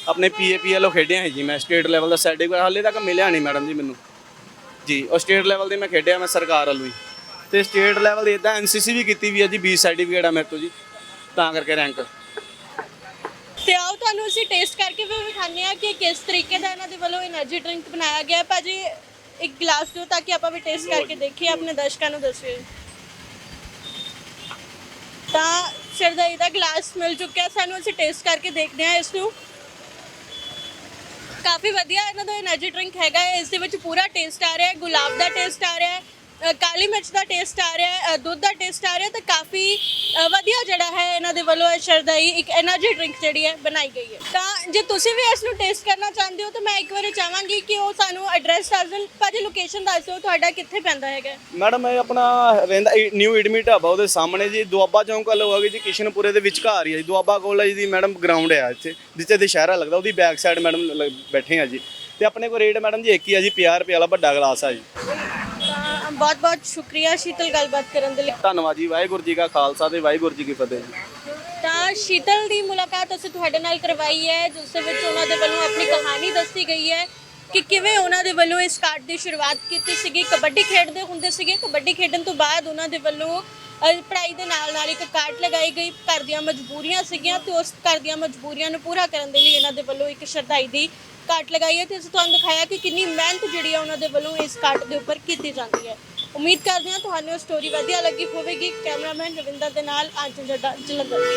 ਆਪਣੇ ਪੀਏਪੀਐਲਓ ਖੇਡਿਆ ਹੈ ਜੀ ਮੈਂ ਸਟੇਟ ਲੈਵਲ ਦਾ ਸਰਟੀਫਿਕੇਟ ਹਾਲੇ ਤੱਕ ਮਿਲਿਆ ਨਹੀਂ ਮੈਡਮ ਜੀ ਮੈਨੂੰ। ਜੀ ਉਹ ਸਟੇਟ ਲੈਵਲ ਤੇ ਮੈਂ ਖੇਡਿਆ ਮੈਂ ਸਰਕਾਰ ਵੱਲੋਂ ਹੀ। ਤੇ ਸਟੇਟ ਲੈਵਲ ਦੇ ਇਦਾਂ ਐਨਸੀਸੀ ਵੀ ਕੀਤੀ ਵੀ ਹੈ ਜੀ 20 ਸਰਟੀਫਿਕੇਟ ਮੇਰੇ ਤੋਂ ਜੀ, ਤਾਂ ਕਰਕੇ ਰੈਂਕ ਤੇ ਆਓ ਤੁਹਾਨੂੰ ਅਸੀਂ ਟੇਸਟ ਕਰਕੇ ਫਿਰ ਵਿਖਾਣੇ ਆ ਕਿ ਕਿਸ ਤਰੀਕੇ ਦਾ ਇਹਨਾਂ ਦੇ ਵੱਲੋਂ એનર્ਜੀ ਡਰਿੰਕ ਬਣਾਇਆ ਗਿਆ। ਹੈ। ਭਾਜੀ, ਇੱਕ ਗਲਾਸ ਦਿਓ ਤਾਂ ਕਿ ਆਪਾਂ ਵੀ ਟੇਸਟ ਕਰਕੇ ਦੇਖੀਏ, ਆਪਣੇ ਦਰਸ਼ਕਾਂ ਨੂੰ ਦੱਸਿਓ ਤਾਂ ਸ਼ਰਦਾਈ ਦਾ ਗਲਾਸ ਮਿਲ ਚੁੱਕਿਆ, ਸਾਨੂੰ ਅਸੀਂ ਟੇਸਟ ਕਰਕੇ ਦੇਖਦੇ ਹਾਂ ਇਸ ਨੂੰ। ਕਾਫੀ ਵਧੀਆ ਇਹਨਾਂ ਦਾ એનર્ਜੀ ਡਰਿੰਕ ਹੈਗਾ ਇਸ ਦੇ ਵਿੱਚ ਪੂਰਾ ਟੇਸਟ ਆ ਰਿਹਾ ਹੈ, ਗੁਲਾਬ ਦਾ ਟੇਸਟ ਆ ਰਿਹਾ ਹੈ ਕਾਲੀ ਮਿਰਚ ਦਾ ਟੇਸਟ ਆ ਰਿਹਾ ਹੈ ਦੁੱਧ ਦਾ ਟੇਸਟ ਆ ਰਿਹਾ ਤੇ ਕਾਫੀ ਵਧੀਆ ਜਿਹੜਾ ਹੈ ਇਹਨਾਂ ਦੇ ਵੱਲੋਂ ਇਹ ਸ਼ਰਦਾਈ, ਇੱਕ એનર્ਜੀ ਡਰਿੰਕ ਜਿਹੜੀ ਹੈ ਬਣਾਈ ਗਈ ਹੈ। ਤਾਂ ਜੇ ਤੁਸੀਂ ਵੀ ਇਸ ਨੂੰ ਟੇਸਟ ਕਰਨਾ ਚਾਹੁੰਦੇ ਹੋ, ਤਾਂ ਮੈਂ ਇੱਕ ਵਾਰੀ ਚਾਹਾਂਗੀ ਕਿ ਉਹ ਸਾਨੂੰ ਐਡਰੈਸ ਦੱਸ ਦੇਣ। ਭਾਜੀ ਲੋਕੇਸ਼ਨ ਦੱਸ ਦਿਓ, ਤੁਹਾਡਾ ਕਿੱਥੇ ਪੈਂਦਾ ਹੈਗਾ ਮੈਡਮ, ਇਹ ਆਪਣਾ ਰਹਿੰਦਾ ਨਿਊ ਇਡਮੀ ਢਾਬਾ ਉਹਦੇ ਸਾਹਮਣੇ ਜੀ, ਦੁਆਬਾ ਚੌਂਕ ਵੱਲ ਹੋਗਾ ਜੀ, ਕਿਸ਼ਨਪੁਰੇ ਦੇ ਵਿਚਕਾਰ ਹੀ ਆ ਜੀ। ਦੁਆਬਾ ਕਾਲਜ ਦੀ ਮੈਡਮ ਗਰਾਊਂਡ ਆ ਇੱਥੇ, ਜਿੱਥੇ ਦੁਸ਼ਹਿਰਾ ਲੱਗਦਾ, ਉਹਦੀ ਬੈਕ ਸਾਈਡ ਮੈਡਮ ਬੈਠੇ ਆ ਜੀ। ਤੇ ਆਪਣੇ ਕੋਲ ਰੇਟ ਮੈਡਮ ਜੀ ਇੱਕ ਹੀ ਆ ਜੀ 50 ਰੁਪਏ ਵਾਲਾ ਵੱਡਾ ਗਲਾਸ ਆ ਜੀ। ਬਹੁਤ ਬਹੁਤ ਸ਼ੁਕਰੀਆ ਸ਼ੀਤਲ ਗੱਲਬਾਤ ਕਰਨ ਦੇ ਲਈ। ਧੰਨਵਾਦ ਜੀ ਵਾਹਿਗੁਰੂ ਜੀ ਕਾ ਖਾਲਸਾ ਤੇ ਵਾਹਿਗੁਰੂ ਜੀ ਕੀ ਫਤਿਹ ਜੀ। ਤਾਂ ਸ਼ੀਤਲ ਦੀ ਮੁਲਾਕਾਤ ਅਸੀਂ ਤੁਹਾਡੇ ਨਾਲ ਕਰਵਾਈ ਹੈ ਜਿਸ ਦੇ ਵਿੱਚ ਉਹਨਾਂ ਦੇ ਵੱਲੋਂ ਆਪਣੀ ਕਹਾਣੀ ਦੱਸੀ ਗਈ ਹੈ ਕਿ ਕਿਵੇਂ ਉਹਨਾਂ ਦੇ ਵੱਲੋਂ ਇਸ ਕਾਰਡ ਦੀ ਸ਼ੁਰੂਆਤ ਕੀਤੀ ਸੀਗੀ। ਕਬੱਡੀ ਖੇਡਦੇ ਹੁੰਦੇ ਸੀਗੇ। ਕਬੱਡੀ ਖੇਡਣ ਤੋਂ ਬਾਅਦ ਉਹਨਾਂ ਦੇ ਵੱਲੋਂ ਪੜ੍ਹਾਈ ਦੇ ਨਾਲ ਨਾਲ ਇੱਕ ਕਾਰਡ ਲਗਾਈ ਗਈ, ਘਰ ਦੀਆਂ ਮਜਬੂਰੀਆਂ ਸੀਗੀਆਂ ਤੇ ਉਸ ਘਰ ਦੀਆਂ ਮਜਬੂਰੀਆਂ ਨੂੰ ਪੂਰਾ ਕਰਨ ਦੇ ਲਈ ਇਹਨਾਂ ਦੇ ਵੱਲੋਂ ਇੱਕ ਸ਼ਰਧਾਈ ਦੀ ਕਾਟ ਲਗਾਈ ਹੈ ਤੇ ਅਸੀਂ ਤੁਹਾਨੂੰ ਦਿਖਾਇਆ ਕਿ ਕਿੰਨੀ ਮਿਹਨਤ ਜਿਹੜੀ ਆ ਉਹਨਾਂ ਦੇ ਵੱਲੋਂ ਇਸ ਕਾਟ ਦੇ ਉੱਪਰ ਕੀਤੀ ਜਾਂਦੀ ਹੈ। ਉਮੀਦ ਕਰਦੇ ਹਾਂ ਤੁਹਾਨੂੰ ਇਹ ਸਟੋਰੀ ਵਧੀਆ ਲੱਗੀ ਹੋਵੇਗੀ। ਕੈਮਰਾਮੈਨ ਰਵਿੰਦਰ ਦੇ ਨਾਲ ਅੱਜ ਜੱਡਾ ਜਲੰਧਰ।